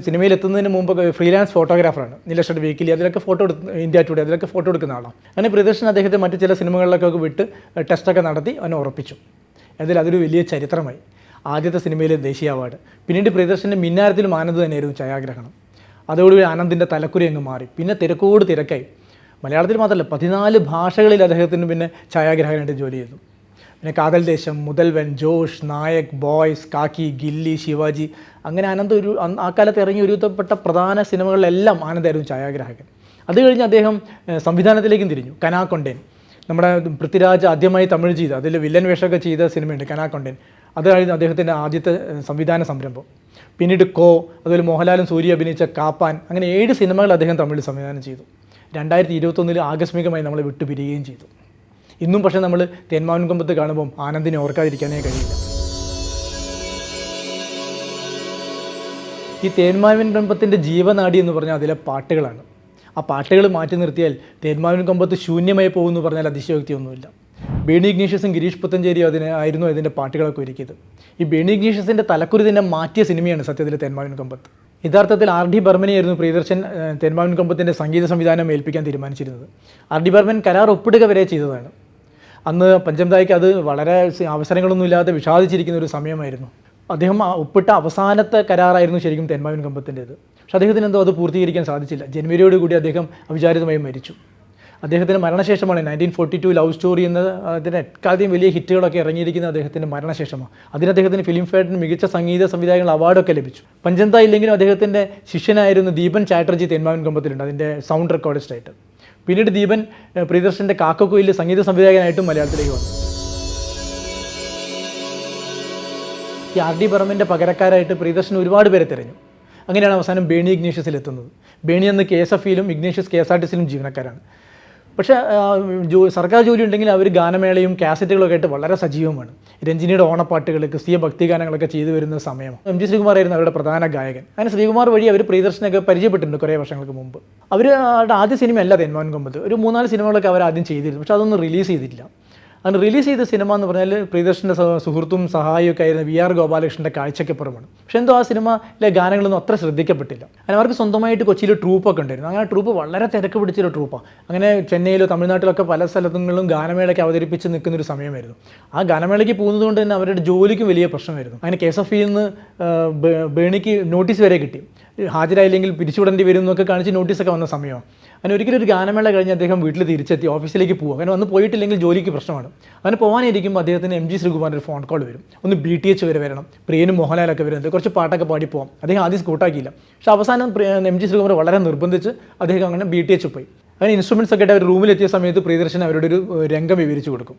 സിനിമയിലെത്തുന്നതിന് മുമ്പ് ഫ്രീലാൻസ് ഫോട്ടോഗ്രാഫറാണ് നിലക്ഷഡ് വീക്കിലി അതിലൊക്കെ ഫോട്ടോ എടുത്ത് ഇന്ത്യ ടുഡേ അതിലൊക്കെ ഫോട്ടോ എടുക്കുന്ന ആളാണ്. അങ്ങനെ പ്രിയദർശൻ അദ്ദേഹത്തെ മറ്റു ചില സിനിമകളിലൊക്കെ വിട്ട് ടെസ്റ്റൊക്കെ നടത്തി അവനെ ഉറപ്പിച്ചു. അതിൽ അതൊരു വലിയ ചരിത്രമായി. ആദ്യത്തെ സിനിമയിലെ ദേശീയ അവാർഡ്. പിന്നീട് പ്രിയദർശന്റെ മിന്നാരത്തിലും ആനന്ദ് തന്നെയായിരുന്നു ഛായാഗ്രഹണം. അതോടുകൂടി ആനന്ദിന്റെ തലക്കുരി അങ്ങ് മാറി. പിന്നെ തിരക്കോട് തിരക്കായി. മലയാളത്തിൽ മാത്രമല്ല പതിനാല് ഭാഷകളിൽ അദ്ദേഹത്തിന് പിന്നെ ഛായാഗ്രാഹകനായിട്ട് ജോലി ചെയ്തു. പിന്നെ കാതൽ ദേശം മുതൽവൻ ജോഷ് നായക് ബോയ്സ് കാക്കി ഗില്ലി ശിവാജി അങ്ങനെ ആനന്ദ് ഒരു ആ കാലത്ത് ഇറങ്ങി ഒരുത്തപ്പെട്ട പ്രധാന സിനിമകളിലെല്ലാം ആനന്ദായിരുന്നു ഛായാഗ്രാഹകൻ. അത് കഴിഞ്ഞ് അദ്ദേഹം സംവിധാനത്തിലേക്കും തിരിഞ്ഞു. കനാക്കൊണ്ടേൻ നമ്മുടെ പൃഥ്വിരാജ് ആദ്യമായി തമിഴ് ചെയ്ത അതിൽ വില്ലൻ വേഷമൊക്കെ ചെയ്ത സിനിമയുണ്ട് കനാക്കൊണ്ടേൻ അതായിരുന്നു അദ്ദേഹത്തിന്റെ ആദ്യത്തെ സംവിധാന സംരംഭം. പിന്നീട് കോ അതുപോലെ മോഹൻലാലും സൂര്യ അഭിനയിച്ച കാപ്പാൻ അങ്ങനെ ഏഴ് സിനിമകൾ അദ്ദേഹം തമിഴിൽ സംവിധാനം ചെയ്തു. രണ്ടായിരത്തി ഇരുപത്തൊന്നിൽ ആകസ്മികമായി നമ്മളെ വിട്ടുപിരിയുകയും ചെയ്തു. ഇന്നും പക്ഷേ നമ്മൾ തേന്മാവൻ കുമ്പത്ത് കാണുമ്പം ആനന്ദിനെ ഓർക്കാതിരിക്കാനേ കഴിയില്ല. ഈ തേന്മാവിൻ കൊമ്പത്തിന്റെ ജീവനാടി എന്ന് പറഞ്ഞാൽ അതിലെ പാട്ടുകളാണ്. ആ പാട്ടുകൾ മാറ്റി നിർത്തിയാൽ തേന്മാവിൻ കൊമ്പത്ത് ശൂന്യമായി പോകുമെന്ന് പറഞ്ഞാൽ അതിശയോക്തിയൊന്നുമില്ല. ബേണി ഇഗ്നീഷ്യസും ഗിരീഷ് പുത്തഞ്ചേരിയും അതിന് ആയിരുന്നു ഇതിന്റെ പാട്ടുകളൊക്കെ ഒരുക്കിയത്. ഈ ബേണി ഇഗ്നീഷ്യസിന്റെ തലക്കുറി തന്നെ മാറ്റിയ സിനിമയാണ് സത്യത്തിൽ തെന്മാവിൻ കമ്പത്ത്. യഥാർത്ഥത്തിൽ ആർ ഡി ബർമനെയായിരുന്നു പ്രിയദർശൻ തെന്മാവിൻ കമ്പത്തിന്റെ സംഗീത സംവിധാനം ഏൽപ്പിക്കാൻ തീരുമാനിച്ചിരുന്നത്. ആർ ഡി ബർമൻ കരാർ ഒപ്പിടുക വരെ ചെയ്തതാണ്. അന്ന് പഞ്ചംതായ്ക്ക് അത് വളരെ അവസരങ്ങളൊന്നുമില്ലാതെ വിഷാദിച്ചിരിക്കുന്ന ഒരു സമയമായിരുന്നു. അദ്ദേഹം ഒപ്പിട്ട അവസാനത്തെ കരാറായിരുന്നു ശരിക്കും തെന്മാവിൻ കമ്പത്തിന്റേത്. പക്ഷെ അദ്ദേഹത്തിന് എന്തോ അത് പൂർത്തീകരിക്കാൻ സാധിച്ചില്ല. ജനുവരിയോടുകൂടി അദ്ദേഹം അവിചാരിതമായി മരിച്ചു. അദ്ദേഹത്തിന്റെ മരണശേഷമാണ് nineteen forty two love story എന്ന അതിന്റെ എക്കാലത്തെയും വലിയ ഹിറ്റുകളൊക്കെ ഇറങ്ങിയിരിക്കുന്ന അദ്ദേഹത്തിന്റെ മരണശേഷമാണ്. അതിന് അദ്ദേഹത്തിന് ഫിലിം ഫെയറിന് മികച്ച സംഗീത സംവിധായകങ്ങൾ അവാർഡൊക്കെ ലഭിച്ചു. പഞ്ചന്ത ഇല്ലെങ്കിലും അദ്ദേഹത്തിന്റെ ശിഷ്യനായിരുന്നു ദീപൻ ചാറ്റർജി തെന്മാവൻ കമ്പത്തിലുണ്ട് അതിന്റെ സൗണ്ട് റെക്കോർഡിസ്റ്റായിട്ട് പിന്നീട് ദീപൻ പ്രിയദർശന്റെ കാക്കക്കുയിൽ സംഗീത സംവിധായകനായിട്ടും മലയാളത്തിലേക്ക് വന്നു. ഈ ആർ ഡി ബർമന്റെ പകരക്കാരായിട്ട് പ്രിയദർശൻ ഒരുപാട് പേരെ തിരഞ്ഞു. അങ്ങനെയാണ് അവസാനം ബേണി ഇഗ്നേഷ്യസിൽ എത്തുന്നത് ബേണി എന്ന് K S F ഇയിലും Ignatius K S R T സിയിലും ജീവനക്കാരാണ്. പക്ഷേ ജോ സർക്കാർ ജോലി ഉണ്ടെങ്കിൽ അവർ ഗാനമേളയും കാസറ്റുകളൊക്കെ ആയിട്ട് വളരെ സജീവമാണ്. രഞ്ജിനിയുടെ ഓണപ്പാട്ടുകൾ ക്രിസ്തീയ ഭക്തിഗാനങ്ങളൊക്കെ ചെയ്തു വരുന്ന സമയമാണ്. എം ജി ശ്രീകുമാർ ആയിരുന്നു അവരുടെ പ്രധാന ഗായകൻ. അങ്ങനെ ശ്രീകുമാർ വഴി അവർ പ്രിയദർശനൊക്കെ പരിചയപ്പെട്ടിട്ടുണ്ട് കുറേ വർഷങ്ങൾക്ക് മുമ്പ്. അവർ ആദ്യ സിനിമ അല്ല തെന്മാൻ കൊമ്പത്ത് ഒരു മൂന്നാൽ സിനിമകളൊക്കെ അവർ ആദ്യം ചെയ്തിരുന്നു. പക്ഷേ അതൊന്നും റിലീസ് ചെയ്തിട്ടില്ല. അന്ന് റിലീസ് ചെയ്ത സിനിമ എന്ന് പറഞ്ഞാൽ പ്രിയദർശന്റെ സഹ- സുഹൃത്തും സഹായിയൊക്കെ ആയിരുന്ന വി ആർ ഗോപാലകൃഷ്ണന്റെ കാഴ്ചയ്ക്കപ്പുറമാണ് പക്ഷേ എന്തോ ആ സിനിമയിലെ ഗാനങ്ങളൊന്നും അത്ര ശ്രദ്ധിക്കപ്പെട്ടില്ല. അങ്ങനെ അവർക്ക് സ്വന്തമായിട്ട് കൊച്ചിയിൽ ട്രൂപ്പൊക്കെ ഉണ്ടായിരുന്നു. അങ്ങനെ ട്രൂപ്പ് വളരെ തിരക്ക് പിടിച്ചൊരു ട്രൂപ്പാണ് അങ്ങനെ ചെന്നൈയിലോ തമിഴ്നാട്ടിലൊക്കെ പല സ്ഥലങ്ങളിലും ഗാനമേളയ്ക്ക് അവതരിപ്പിച്ച് നിൽക്കുന്ന ഒരു സമയമായിരുന്നു. ആ ഗാനമേളയ്ക്ക് പോകുന്നത് കൊണ്ട് തന്നെ അവരുടെ ജോലിക്കും വലിയ പ്രശ്നമായിരുന്നു. അങ്ങനെ കെ എസ് എഫ് ഇന്ന് ബേണിക്ക് നോട്ടീസ് വരെ കിട്ടി. ഹാജരായില്ലെങ്കിൽ പിരിച്ചുവിടേണ്ടി വരും എന്നൊക്കെ കാണിച്ച് നോട്ടീസൊക്കെ വന്ന സമയമാണ്. അങ്ങനെ ഒരിക്കലും ഒരു ഗാനമേള കഴിഞ്ഞ് അദ്ദേഹം വീട്ടിൽ തിരിച്ചെത്തി ഓഫീസിലേക്ക് പോകും അങ്ങനെ വന്ന് പോയിട്ടില്ലെങ്കിൽ ജോലിക്ക് പ്രശ്നമാണ്. അങ്ങനെ പോകാനിരിക്കുമ്പോൾ അദ്ദേഹത്തിന് എം ജി ശ്രീകുമാറിന്റെ ഒരു ഫോൺ കോൾ വരും. ഒന്ന് ബി ടി എച്ച് വരെ വരണം. പ്രിയനും മോഹൻലാലൊക്കെ വരുന്നത് കുറച്ച് പാട്ടൊക്കെ പാടി പോകാം അദ്ദേഹം ആദ്യം സ്കൂട്ടാക്കിയില്ല പക്ഷെ അവസാനം എം ജി ശ്രീകുമാർ വളരെ നിർബന്ധിച്ച് അദ്ദേഹം അങ്ങനെ ബി ടി എച്ച് പോയി. അങ്ങനെ ഇൻസ്ട്രുമെന്റ്സ് ഒക്കെ ആയിട്ട് അവർ റൂമിലെത്തിയ സമയത്ത് പ്രിയദർശൻ അവരുടെ ഒരു രംഗം വിവരിച്ചു കൊടുക്കും.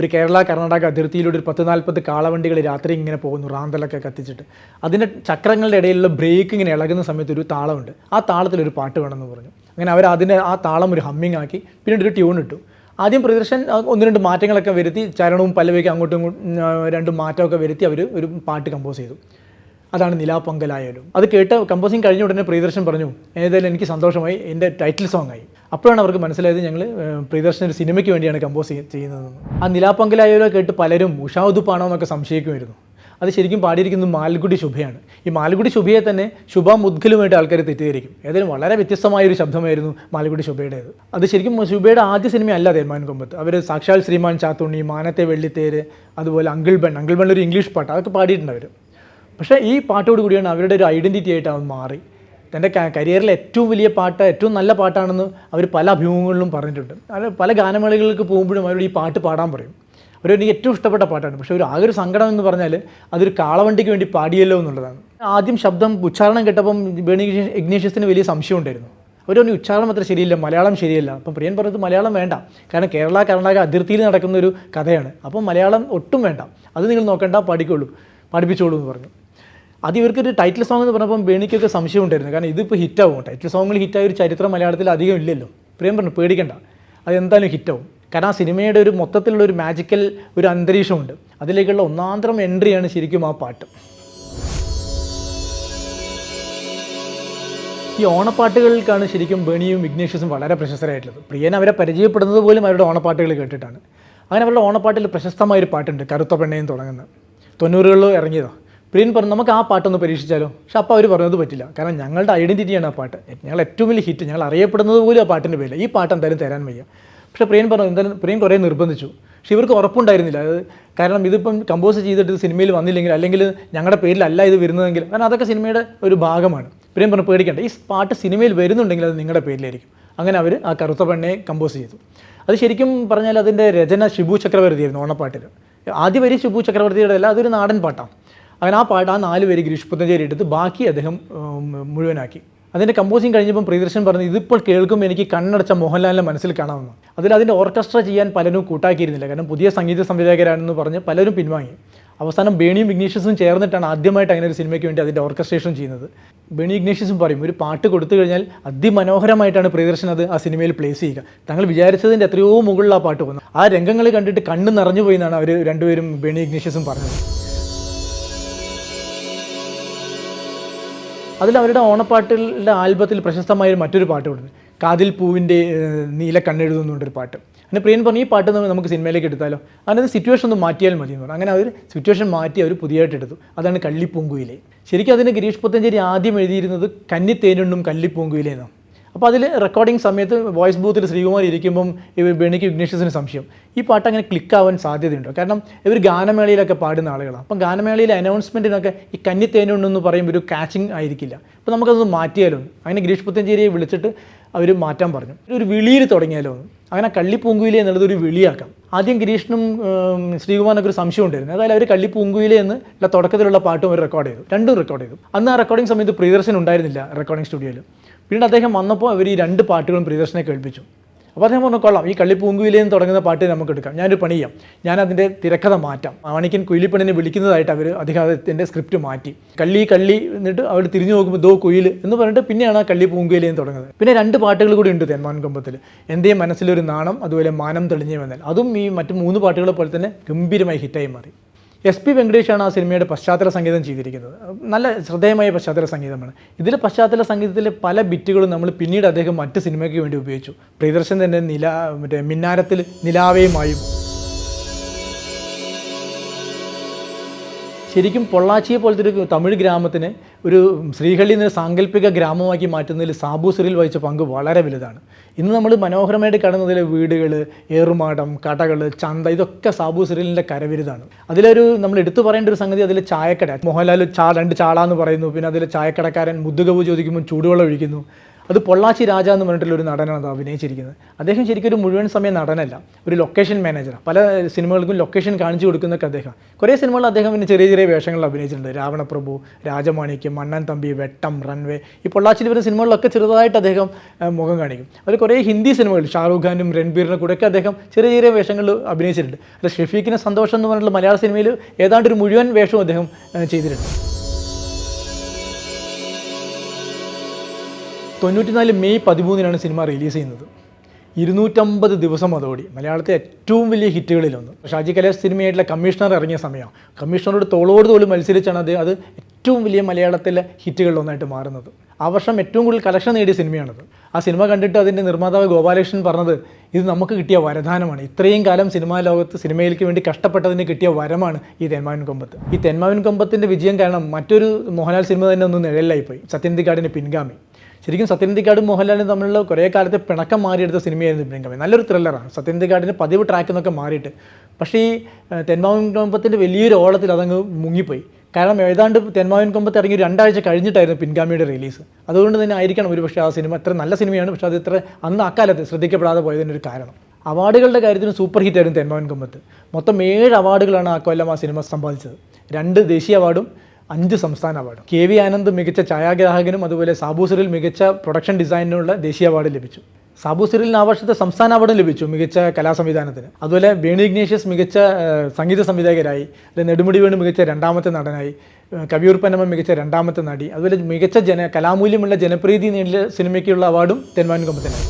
ഒരു കേരള കർണാടക അതിർത്തിയിലൂടെ ഒരു പത്ത് നാൽപ്പത് കാളവണ്ടികൾ രാത്രി ഇങ്ങനെ പോകുന്നു റാന്തലൊക്കെ കത്തിച്ചിട്ട്. അതിന്റെ ചക്രങ്ങളുടെ ഇടയിലുള്ള ബ്രേക്ക് ഇങ്ങനെ ഇളകുന്ന സമയത്ത് ഒരു താളമുണ്ട്. ആ താളത്തിൽ ഒരു പാട്ട് വേണമെന്ന് പറഞ്ഞു. അങ്ങനെ അവർ അതിന്റെ ആ താളം ഒരു ഹമ്മിങ് ആക്കി പിന്നീട് ഒരു ട്യൂൺ ഇട്ടു. ആദ്യം പ്രദർശൻ ഒന്ന് രണ്ട് മാറ്റങ്ങളൊക്കെ വരുത്തി ചരണവും പല്ലവയ്ക്ക് അങ്ങോട്ടും രണ്ട് മാറ്റമൊക്കെ വരുത്തി അവർ ഒരു പാട്ട് കമ്പോസ് ചെയ്തു. അതാണ് നിലാപൊങ്കലായാലും അത് കേട്ട് കമ്പോസിങ് കഴിഞ്ഞ ഉടനെ പ്രിയദർശൻ പറഞ്ഞു ഏതായാലും എനിക്ക് സന്തോഷമായി എന്റെ ടൈറ്റിൽ സോങ് ആയി. അപ്പോഴാണ് അവർക്ക് മനസ്സിലായത് ഞങ്ങൾ പ്രിയദർശൻ ഒരു സിനിമയ്ക്ക് വേണ്ടിയാണ് കമ്പോസ് ചെയ്യുന്നതെന്ന് ആ നിലാപ്പങ്കലായവരെ കേട്ട് പലരും ഉഷാദുപ്പാണോ എന്നൊക്കെ സംശയിക്കുമായിരുന്നു. അത് ശരിക്കും പാടിയിരിക്കുന്നത് മാൽഗുടി ശുഭയാണ്. ഈ മാൽഗുടി ശുഭയെ തന്നെ ശുഭ മുദ്ഗലുമായിട്ട് ആൾക്കാർ തെറ്റിദ്ധരിക്കും. ഏതായാലും വളരെ വ്യത്യസ്തമായൊരു ശബ്ദമായിരുന്നു മാൽഗുടി ശുഭയുടേത്. അത് ശരിക്കും ശുഭയുടെ ആദ്യ സിനിമയല്ല തേന്മാൻ കൊമ്പത്ത്. അവർ സാക്ഷാൽ ശ്രീമാൻ ചാത്തുണ്ണി മാനത്തെ വെള്ളിത്തേര് അതുപോലെ അങ്കിൾ ബൺ അങ്കിൾ ബൺ ഒരു ഇംഗ്ലീഷ് പാട്ട് അതൊക്കെ പാടിയിട്ടുണ്ട് അവർ പക്ഷേ ഈ പാട്ടോട് കൂടിയാണ് അവരുടെ ഒരു ഐഡന്റിറ്റി ആയിട്ട് അവൻ മാറി. തന്റെ കരിയറിലെ ഏറ്റവും വലിയ പാട്ട് ഏറ്റവും നല്ല പാട്ടാണെന്ന് അവർ പല അഭിമുഖങ്ങളിലും പറഞ്ഞിട്ടുണ്ട്. അത് പല ഗാനമേളകൾക്ക് പോകുമ്പോഴും അവരോട് ഈ പാട്ട് പാടാൻ പറയും. അവർ എനിക്ക് ഏറ്റവും ഇഷ്ടപ്പെട്ട പാട്ടാണ്. പക്ഷേ ഒരു ആകെ ഒരു സങ്കടം എന്ന് പറഞ്ഞാൽ അതൊരു കാളവണ്ടിക്ക് വേണ്ടി പാടിയല്ലോ എന്നുള്ളതാണ്. ആദ്യം ശബ്ദം ഉച്ചാരണം കേട്ടപ്പം ബേണി ഇഗ്നേഷ്യസിന് വലിയ സംശയം ഉണ്ടായിരുന്നു. അവരൊന്നും ഉച്ചാരണം അത്ര ശരിയില്ല മലയാളം ശരിയല്ല. അപ്പം പ്രിയൻ പറഞ്ഞത് മലയാളം വേണ്ട. കാരണം കേരള കർണാടക അതിർത്തിയിൽ നടക്കുന്ന ഒരു കഥയാണ്. അപ്പം മലയാളം ഒട്ടും വേണ്ട. അത് നിങ്ങൾ നോക്കേണ്ട പഠിക്കുള്ളൂ പഠിപ്പിച്ചോളൂ എന്ന് പറഞ്ഞു. അത് ഇവർക്കൊരു ടൈറ്റിൽ സോങ് എന്ന് പറഞ്ഞപ്പോൾ ബേണിക്കൊക്കെ സംശയം ഉണ്ടായിരുന്നു. കാരണം ഇതിപ്പോൾ ഹിറ്റാവും ടൈറ്റിൽ സോങ്ങിൽ ഹിറ്റായ ഒരു ചരിത്രം മലയാളത്തിൽ അധികം ഇല്ലല്ലോ. പ്രിയം പറഞ്ഞു പേടിക്കണ്ട. അത് എന്തായാലും ഹിറ്റാവും കാരണം ആ സിനിമയുടെ ഒരു മൊത്തത്തിലുള്ള ഒരു മാജിക്കൽ ഒരു അന്തരീക്ഷമുണ്ട് അതിലേക്കുള്ള ഒന്നാന്തരം എൻട്രിയാണ് ശരിക്കും ആ പാട്ട്. ഈ ഓണപ്പാട്ടുകൾക്കാണ് ശരിക്കും ബേണിയും വിഘ്നേഷ്യസും വളരെ പ്രശസ്തരായിട്ടുള്ളത്. പ്രിയൻ അവരെ പരിചയപ്പെടുന്നത് പോലും അവരുടെ ഓണപ്പാട്ടുകൾ കേട്ടിട്ടാണ്. അങ്ങനെ അവരുടെ ഓണപ്പാട്ടിൽ പ്രശസ്തമായൊരു പാട്ടുണ്ട് കറുത്ത പെണ്ണയും തുടങ്ങുന്നത് തൊണ്ണൂറുകളിലോ ഇറങ്ങിയതാണ് പ്രിയൻ പറഞ്ഞു നമുക്ക് ആ പാട്ടൊന്ന് പരീക്ഷിച്ചാലോ? പക്ഷെ അപ്പോൾ അവർ പറഞ്ഞത് പറ്റില്ല. കാരണം ഞങ്ങളുടെ ഐഡന്റിറ്റിയാണ് ആ പാട്ട്. ഞങ്ങൾ ഏറ്റവും വലിയ ഹിറ്റ്. ഞങ്ങൾ അറിയപ്പെടുന്നത് പോലും ആ പാട്ടിന്റെ പേരില്ല ഈ പാട്ട് എന്തായാലും തരാൻ വയ്യ. പക്ഷേ പ്രിയൻ പറഞ്ഞു എന്തായാലും പ്രിയൻ കുറേ നിർബന്ധിച്ചു. പക്ഷെ ഇവർക്ക് ഉറപ്പുണ്ടായിരുന്നില്ല. അത് കാരണം ഇതിപ്പം കമ്പോസ് ചെയ്തിട്ട് സിനിമയിൽ വന്നില്ലെങ്കിൽ അല്ലെങ്കിൽ ഞങ്ങളുടെ പേരിലല്ല ഇത് വരുന്നതെങ്കിൽ കാരണം അതൊക്കെ സിനിമയുടെ ഒരു ഭാഗമാണ്. പ്രിയൻ പറഞ്ഞു പേടിക്കേണ്ട. ഈ പാട്ട് സിനിമയിൽ വരുന്നുണ്ടെങ്കിൽ അത് നിങ്ങളുടെ പേരിലായിരിക്കും. അങ്ങനെ അവർ ആ കറുത്ത പെണ്ണെ കമ്പോസ് ചെയ്തു. അത് ശരിക്കും പറഞ്ഞാൽ അതിന്റെ രചന ഷിബു ചക്രവർത്തിയായിരുന്നു ഓണപ്പാട്ടിൽ. ആദ്യ വരി ഷിബു ചക്രവർത്തിയുടെ അല്ല അതൊരു നാടൻ പാട്ടാണ്. അങ്ങനെ ആ പാട്ട് ആ നാല് പേര് ഗിരീഷ് പുത്തഞ്ചേരി എടുത്ത് ബാക്കി അദ്ദേഹം മുഴുവനാക്കി. അതിന്റെ കമ്പോസിങ് കഴിഞ്ഞപ്പം പ്രിയദർശൻ പറഞ്ഞു ഇതിപ്പോൾ കേൾക്കുമ്പോൾ എനിക്ക് കണ്ണടച്ച മോഹൻലാലിന്റെ മനസ്സിൽ കാണാമെന്ന്. അതിൽ അതിന്റെ ഓർക്കസ്ട്ര ചെയ്യാൻ പലരും കൂട്ടാക്കിയിരുന്നില്ല. കാരണം പുതിയ സംഗീത സംവിധായകരാണെന്ന് പറഞ്ഞ് പലരും പിൻവാങ്ങി. അവസാനം ബേണിയും ഇഗ്നീഷ്യസും ചേർന്നിട്ടാണ് ആദ്യമായിട്ട് അങ്ങനെ ഒരു സിനിമയ്ക്ക് വേണ്ടി അതിന്റെ ഓർക്കസ്ട്രേഷൻ ചെയ്യുന്നത്. ബേണി ഇഗ്നീഷ്യസും പറയും ഒരു പാട്ട് കൊടുത്തു കഴിഞ്ഞാൽ അതിമനോഹരമായിട്ടാണ് പ്രിയദർശൻ അത് ആ സിനിമയിൽ പ്ലേസ് ചെയ്യുക. തങ്ങൾ വിചാരിച്ചതിന്റെ എത്രയോ മുകളിൽ ആ പാട്ട് വന്നു ആ രംഗങ്ങൾ കണ്ടിട്ട് കണ്ണ് നിറഞ്ഞു പോയി എന്നാണ് അവർ രണ്ടുപേരും ബേണി ഇഗ്നീഷ്യസും പറഞ്ഞത്. അതിൽ അവരുടെ ഓണപ്പാട്ടിലെ ആൽബത്തിൽ പ്രശസ്തമായ മറ്റൊരു പാട്ടുണ്ട്. കാതിൽ പൂവിന്റെ നീല കണ്ണെഴുതുന്നുണ്ടൊരു പാട്ട്. അങ്ങനെ പ്രിയൻ പറഞ്ഞു ഈ പാട്ട് നമുക്ക് സിനിമയിലേക്ക് എടുത്താലോ? അങ്ങനെ സിറ്റുവേഷൻ ഒന്ന് മാറ്റിയാൽ മതി എന്ന് പറഞ്ഞു. അങ്ങനെ അവർ സിറ്റുവേഷൻ മാറ്റി അവർ പുതിയതായിട്ട് എടുത്തു. അതാണ് കള്ളിപ്പൂങ്കുയിലെ. ശരിക്കും അതിന് ഗിരീഷ് പുത്തഞ്ചേരി ആദ്യം എഴുതിയിരുന്നത് കന്നിത്തേനുണ്ടും കള്ളിപ്പൂങ്കുയിലെ എന്നാണ് അപ്പോൾ അതിൽ റെക്കോർഡിംഗ് സമയത്ത് വോയിസ് ബൂത്തിൽ ശ്രീകുമാർ ഇരിക്കുമ്പം ഇവർ ബെണിക്ക് വിഘ്നേഷ്യസിന് സംശയം. ഈ പാട്ട് അങ്ങനെ ക്ലിക്കാവാൻ സാധ്യതയുണ്ടോ? കാരണം ഇവർ ഗാനമേളയിലൊക്കെ പാടുന്ന ആളുകളാണ്. അപ്പം ഗാനമേളയിലെ അനൗൺസ്മെന്റിനൊക്കെ ഈ കന്നിത്തേനുണ്ടെന്ന് പറയുമ്പോൾ ഒരു കാച്ചിങ് ആയിരിക്കില്ല. അപ്പോൾ നമുക്കത് മാറ്റിയാലോ അങ്ങനെ ഗിരീഷ് പുത്തഞ്ചേരിയെ വിളിച്ചിട്ട് അവർ മാറ്റാൻ പറഞ്ഞു. ഒരു വിളിയിൽ തുടങ്ങിയാലോ അങ്ങനെ കള്ളിപ്പൂങ്കുയിലെ എന്നുള്ളത് ഒരു വിളിയാക്കാം. ആദ്യം ഗിരീഷിനും ശ്രീകുമാറിനൊക്കെ ഒരു സംശയം ഉണ്ടായിരുന്നു. അതായത് അവർ കള്ളിപ്പൂങ്കുയിലെ എന്ന് ഉള്ള തുടക്കത്തിലുള്ള പാട്ടും അവർ റെക്കോർഡ് ചെയ്തു. രണ്ടും റെക്കോർഡ് ചെയ്തു. അന്ന് ആ റെക്കോർഡിംഗ് സമയത്ത് പ്രിയദർശൻ ഉണ്ടായിരുന്നില്ല റെക്കോർഡിംഗ് സ്റ്റുഡിയോയിൽ പിന്നീട് അദ്ദേഹം വന്നപ്പോൾ അവർ ഈ രണ്ട് പാട്ടുകളും പ്രിയദർശനെ കേൾപ്പിച്ചു. അപ്പോൾ അദ്ദേഹം പറഞ്ഞു കൊള്ളാം ഈ കള്ളിപ്പൂങ്കുവിലേ എന്ന് തുടങ്ങുന്ന പാട്ട് നമുക്ക് എടുക്കാം. ഞാനൊരു പണി ചെയ്യാം. ഞാൻ അതിന്റെ തിരക്കഥ മാറ്റാം. മാണിക്കൻ കുയിലിപ്പണിനെ വിളിക്കുന്നതായിട്ട് അവർ അദ്ദേഹത്തിന്റെ സ്ക്രിപ്റ്റ് മാറ്റി. കള്ളി കള്ളി എന്നിട്ട് അവർ തിരിഞ്ഞു നോക്കുമ്പോൾ ദോ കുയിൽ എന്ന് പറഞ്ഞിട്ട് പിന്നെയാണ് ആ കള്ളി പൂങ്കുയിലേന്ന് തുടങ്ങുന്നത്. പിന്നെ രണ്ട് പാട്ടുകൾ കൂടി ഉണ്ട് തെന്മാൻ കമ്പത്തിൽ. എന്റെ മനസ്സിലൊരു നാണം അതുപോലെ മാനം തെളിഞ്ഞു വന്നാൽ അതും ഈ മറ്റ് മൂന്ന് പാട്ടുകളെ പോലെ തന്നെ ഗംഭീരമായി ഹിറ്റായി മാറി. എസ് പി വെങ്കടേഷാണ് ആ സിനിമയുടെ പശ്ചാത്തല സംഗീതം ചെയ്തിരിക്കുന്നത്. നല്ല ശ്രദ്ധേയമായ പശ്ചാത്തല സംഗീതമാണ്. ഇതിൽ പശ്ചാത്തല സംഗീതത്തിലെ പല ബിറ്റുകളും നമ്മൾ പിന്നീട് അദ്ദേഹം മറ്റ് സിനിമയ്ക്ക് വേണ്ടി ഉപയോഗിച്ചു. പ്രിയദർശൻ തന്നെ നില മറ്റേ മിന്നാരത്തിൽ നിലാവേയുമായും ശരിക്കും പൊള്ളാച്ചിയെ പോലത്തെ ഒരു തമിഴ് ഗ്രാമത്തിന് ഒരു ശ്രീഹള്ളി നിന്ന് സാങ്കല്പിക ഗ്രാമമാക്കി മാറ്റുന്നതിൽ സാബു സിറിൽ വഹിച്ച പങ്ക് വളരെ വലുതാണ്. ഇന്ന് നമ്മൾ മനോഹരമായിട്ട് കാണുന്നതിലെ വീടുകൾ ഏറുമാടം കടകൾ ചന്ത ഇതൊക്കെ സാബു സിറിലിന്റെ കരവിരുതാണ്. അതിലൊരു നമ്മൾ എടുത്തു പറയേണ്ട ഒരു സംഗതി അതിൽ ചായക്കട. മോഹൻലാൽ ചാ രണ്ട് ചാള എന്ന് പറയുന്നു. പിന്നെ അതിൽ ചായക്കടക്കാരൻ മുദ്ദുകവ് ചോദിക്കുമ്പോൾ ചൂടുവെള്ളം ഒഴിക്കുന്നു. അത് പൊള്ളാച്ചി രാജ എന്ന് പറഞ്ഞിട്ടുള്ള ഒരു നടനാണ് അത് അഭിനയിച്ചിരിക്കുന്നത്. അദ്ദേഹം ശരിക്കും ഒരു മുഴുവൻ സമയം നടനല്ല ഒരു ലൊക്കേഷൻ മാനേജറാണ് പല സിനിമകൾക്കും ലൊക്കേഷൻ കാണിച്ചു കൊടുക്കുന്നൊക്കെ അദ്ദേഹം. കുറേ സിനിമകളിൽ അദ്ദേഹം പിന്നെ ചെറിയ ചെറിയ വേഷങ്ങൾ അഭിനയിച്ചിട്ടുണ്ട്. രാവണപ്രഭു രാജമാണിക്യം മണ്ണൻ തമ്പി വെട്ടം റൺവേ ഈ പൊള്ളാച്ചിയിൽ വരുന്ന സിനിമകളിലൊക്കെ ചെറുതായിട്ട് അദ്ദേഹം മുഖം കാണിക്കും. അതിൽ കുറേ ഹിന്ദി സിനിമകൾ ഷാറൂഖ് ഖാനും രൺബീറിനും കൂടെയൊക്കെ അദ്ദേഹം ചെറിയ ചെറിയ വേഷങ്ങളിൽ അഭിനയിച്ചിട്ടുണ്ട്. അല്ല ഷെഫീഖിന് സന്തോഷം എന്ന് പറഞ്ഞിട്ടുള്ള മലയാള സിനിമയിൽ ഏതാണ്ട് ഒരു മുഴുവൻ വേഷവും അദ്ദേഹം ചെയ്തിട്ടുണ്ട്. തൊണ്ണൂറ്റിനാല് മെയ് പതിമൂന്നിനാണ് സിനിമ റിലീസ് ചെയ്യുന്നത്. ഇരുന്നൂറ്റമ്പത് ദിവസം അതോടി. മലയാളത്തെ ഏറ്റവും വലിയ ഹിറ്റുകളിലൊന്ന്. ഷാജി കലേഷ് സിനിമയായിട്ടുള്ള കമ്മീഷണർ ഇറങ്ങിയ സമയം കമ്മീഷണറോട് തോളോട് തോളും മത്സരിച്ചാണ് അത് അത് ഏറ്റവും വലിയ മലയാളത്തിലെ ഹിറ്റുകളിലൊന്നായിട്ട് മാറുന്നത്. ആ വർഷം ഏറ്റവും കൂടുതൽ കളക്ഷൻ നേടിയ സിനിമയാണത്. ആ സിനിമ കണ്ടിട്ട് അതിന്റെ നിർമ്മാതാവ് ഗോപാലകൃഷ്ണൻ പറഞ്ഞത് ഇത് നമുക്ക് കിട്ടിയ വരദാനമാണ്. ഇത്രയും കാലം സിനിമാ ലോകത്ത് സിനിമയിലേക്ക് വേണ്ടി കഷ്ടപ്പെട്ടതിന് കിട്ടിയ വരമാണ് ഈ തെന്മാവിൻ കൊമ്പത്ത്. ഈ തെന്മാവിൻ കൊമ്പത്തിന്റെ വിജയം കാരണം മറ്റൊരു മോഹൻലാൽ സിനിമ തന്നെ ഒന്ന് നിഴലിലായിപ്പോയി. സത്യനന്ദിക്കാടിന്റെ പിൻഗാമി. ശരിക്കും സത്യനന്ദിക്കാടും മോഹൻലാലും തമ്മിലുള്ള കുറേ കാലത്തെ പിണക്കം മാറിയെടുത്ത സിനിമയായിരുന്നു പിൻഗാമി നല്ലൊരു ത്രില്ലറാണ് സത്യനന്ദിക്കാടിന്റെ പതിവ് ട്രാക്കിൽ നിന്നൊക്കെ മാറിയിട്ട്. പക്ഷേ ഈ തെന്മാവിൻ കൊമ്പത്തിന്റെ വലിയൊരു ഓളത്തിൽ അതങ്ങ് മുങ്ങിപ്പോയി. കാരണം ഏതാണ്ട് തെന്മാവിൻ കൊമ്പത്ത് ഇറങ്ങി രണ്ടാഴ്ച കഴിഞ്ഞിട്ടായിരുന്നു പിൻഗാമിയുടെ റിലീസ് അതുകൊണ്ട് തന്നെ ആയിരിക്കണം ഒരു പക്ഷേ ആ സിനിമ അത്ര നല്ല സിനിമയാണ്. പക്ഷേ അത് ഇത്ര അന്ന് അക്കാലത്ത് ശ്രദ്ധിക്കപ്പെടാതെ പോയതിന്റെ ഒരു കാരണം. അവാർഡുകളുടെ കാര്യത്തിന് സൂപ്പർ ഹിറ്റായിരുന്നു തെന്മാവിൻ കൊമ്പത്ത്. മൊത്തം ഏഴ് അവാർഡുകളാണ് ആ കൊല്ലം ആ സിനിമ സമ്പാദിച്ചത്. രണ്ട് ദേശീയ അവാർഡും അഞ്ച് സംസ്ഥാന അവാർഡ്. കെ വി ആനന്ദ് മികച്ച ഛായാഗ്രാഹകനും അതുപോലെ സാബു സിറിൽ മികച്ച പ്രൊഡക്ഷൻ ഡിസൈനിനുള്ള ദേശീയ അവാർഡ് ലഭിച്ചു. സാബു സിറിലിന് ആ വർഷത്തെ സംസ്ഥാന അവാർഡും ലഭിച്ചു മികച്ച കലാസംവിധാനത്തിന്. അതുപോലെ വേണു ഇഗ്നേഷ്യസ് മികച്ച സംഗീത സംവിധായകരായി. നെടുമുടി വേണു മികച്ച രണ്ടാമത്തെ നടനായി. കവിയൂർ പന്നമ്മ മികച്ച രണ്ടാമത്തെ നടി. അതുപോലെ മികച്ച ജന കലാമൂല്യമുള്ള ജനപ്രീതി നേടിയ സിനിമയ്ക്കുള്ള അവാർഡും തെന്മാൻ കൊമ്പത്തിനായി.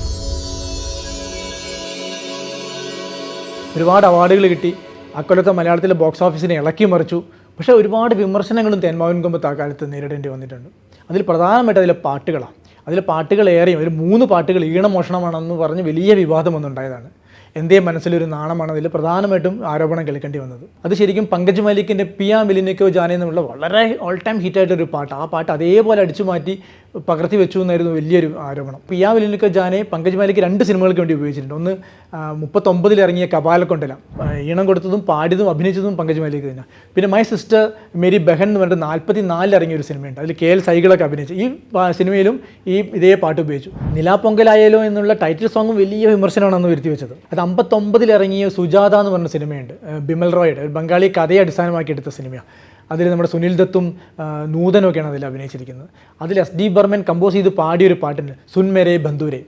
ഒരുപാട് അവാർഡുകൾ കിട്ടി. അക്കൊല്ലത്തെ മലയാളത്തിലെ ബോക്സ് ഓഫീസിനെ ഇളക്കി മറിച്ചു. പക്ഷേ ഒരുപാട് വിമർശനങ്ങളും തേന്മാവിൻ കൊമ്പത്ത് ആ കാലത്ത് നേരിടേണ്ടി വന്നിട്ടുണ്ട്. അതിൽ പ്രധാനമായിട്ട് അതിലെ പാട്ടുകളാണ് അതിലെ പാട്ടുകൾ ഏറെയും അതിൽ മൂന്ന് പാട്ടുകൾ ഈണമോഷണമാണെന്ന് പറഞ്ഞ് വലിയ വിവാദം ഒന്നുണ്ടായതാണ് എന്തേ മനസ്സിലൊരു നാണമാണ് അതിൽ പ്രധാനമായിട്ടും ആരോപണം കേൾക്കേണ്ടി വന്നത്. അത് ശരിക്കും പങ്കജ് മലിക്കിന്റെ പിയാ മിലിനിക്കോ ജാനെ എന്നുള്ള വളരെ ഓൾ ടൈം ഹിറ്റായിട്ടൊരു പാട്ട്. ആ പാട്ട് അതേപോലെ അടിച്ചു മാറ്റി പകർത്തി വെച്ചു എന്നായിരുന്നു വലിയൊരു ആരോപണം. പിയാ മിലിനിക്കോ ജാനെ പങ്കജ് മാലിക്ക് രണ്ട് സിനിമകൾക്ക് വേണ്ടി ഉപയോഗിച്ചിട്ടുണ്ട്. ഒന്ന് മുപ്പത്തൊമ്പതിൽ ഇറങ്ങിയ കപാലക്കൊണ്ടല ഈണം കൊടുത്തതും പാടിയതും അഭിനയിച്ചതും പങ്കജ് മാലിക്ക് തന്നെ. പിന്നെ മൈ സിസ്റ്റർ മേരി ബെഹൻ എന്ന് പറഞ്ഞിട്ട് നാൽപ്പത്തി നാലിൽ ഇറങ്ങിയ ഒരു സിനിമയുണ്ട്. അതിൽ കെ എൽ സൈകളൊക്കെ അഭിനയിച്ചു. ഈ സിനിമയിലും ഈ ഇതേ പാട്ട് ഉപയോഗിച്ചു. നിലാപ്പൊങ്കലായാലോ എന്നുള്ള ടൈറ്റിൽ സോങ്ങും വലിയ വിമർശനമാണ് അന്ന് വരുത്തി വെച്ചത്. അത് അമ്പത്തൊമ്പതിൽ ഇറങ്ങിയ സുജാത എന്ന് പറഞ്ഞ സിനിമയുണ്ട്. ബിമൽ റോയുടെ. ഒരു ബംഗാളി കഥയെ അടിസ്ഥാനമാക്കി എടുത്ത സിനിമയാണ്. അതിൽ നമ്മുടെ സുനിൽ ദത്തും നൂതനൊക്കെയാണ് അതിൽ അഭിനയിച്ചിരിക്കുന്നത്. അതിൽ എസ് ഡി ബർമൻ കമ്പോസ് ചെയ്ത് പാടിയൊരു പാട്ടുണ്ട് സുൻമേരെ ബന്ധൂരെ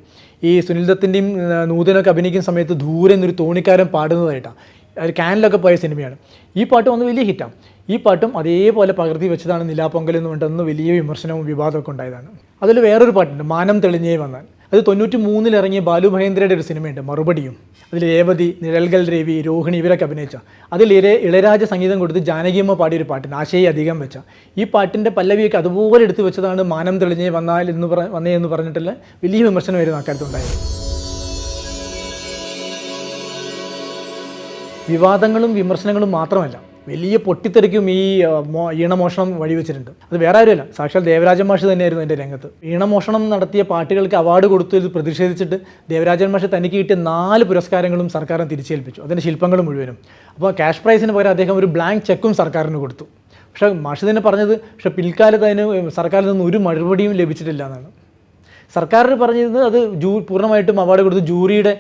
ഈ സുനിൽ ദത്തിന്റെയും നൂതനൊക്കെ അഭിനയിക്കുന്ന സമയത്ത് ദൂരെ നിന്നൊരു തോണിക്കാരൻ പാടുന്നതായിട്ടാണ്. അത് കാനിലൊക്കെ പോയ സിനിമയാണ്. ഈ പാട്ട് വന്ന് വലിയ ഹിറ്റാണ്. ഈ പാട്ടും അതേപോലെ പകർത്തി വെച്ചതാണ് നിലാപ്പൊങ്കൽ എന്ന് പറഞ്ഞിട്ട് വലിയ വിമർശനവും വിവാദമൊക്കെ ഉണ്ടായതാണ്. അതിൽ വേറൊരു പാട്ടുണ്ട് മാനം തെളിഞ്ഞേ വന്നാൽ അത് തൊണ്ണൂറ്റി മൂന്നിൽ ഇറങ്ങിയ ബാലു മഹേന്ദ്രയുടെ ഒരു സിനിമയുണ്ട് മറുപടിയും. അതിൽ രേവതി നിഴൽകൽ രവി രോഹിണി ഇവരൊക്കെ അഭിനയിച്ച. അതിൽ ഇളരാജ സംഗീതം കൊടുത്ത് ജാനകിയമ്മ പാടിയൊരു പാട്ട് ആശയെ അധികം വെച്ച. ഈ പാട്ടിന്റെ പല്ലവിയൊക്കെ അതുപോലെ എടുത്തു വെച്ചതാണ് മാനം തെളിഞ്ഞ് വന്നാൽ എന്ന് പറ വന്നേ എന്ന് പറഞ്ഞിട്ടുള്ള വലിയ വിമർശനമായിരുന്നു അക്കാലത്തുണ്ടായത് വിവാദങ്ങളും വിമർശനങ്ങളും മാത്രമല്ല വലിയ പൊട്ടിത്തെറിക്കും ഈ ഈണമോഷണം വഴിവെച്ചിട്ടുണ്ട് അത് വേറെ ആരുമല്ല. സാക്ഷാൽ ദേവരാജൻ മാഷ് തന്നെയായിരുന്നു എന്റെ രംഗത്ത്. ഈണമോഷണം നടത്തിയ പാട്ടുകൾക്ക് അവാർഡ് കൊടുത്തതിൽ പ്രതിഷേധിച്ചിട്ട് ദേവരാജൻ മാഷ് തനിക്ക് കിട്ടിയ നാല് പുരസ്കാരങ്ങളും സർക്കാരിന് തിരിച്ചേൽപ്പിച്ചു. അതിന്റെ ശില്പങ്ങൾ മുഴുവനും. അപ്പോൾ ക്യാഷ് പ്രൈസിന് പകരം അദ്ദേഹം ഒരു ബ്ലാങ്ക് ചെക്കും സർക്കാരിന് കൊടുത്തു. പക്ഷേ മാഷ് തന്നെ പറഞ്ഞത് പക്ഷേ പിൽക്കാലത്ത് അതിന് സർക്കാരിൽ നിന്ന് ഒരു മറുപടിയും ലഭിച്ചിട്ടില്ല എന്നാണ്. സർക്കാരിന് പറഞ്ഞിരുന്നത് അത് ജൂ പൂർണമായിട്ടും അവാർഡ് കൊടുത്ത് ജൂറിയുടെ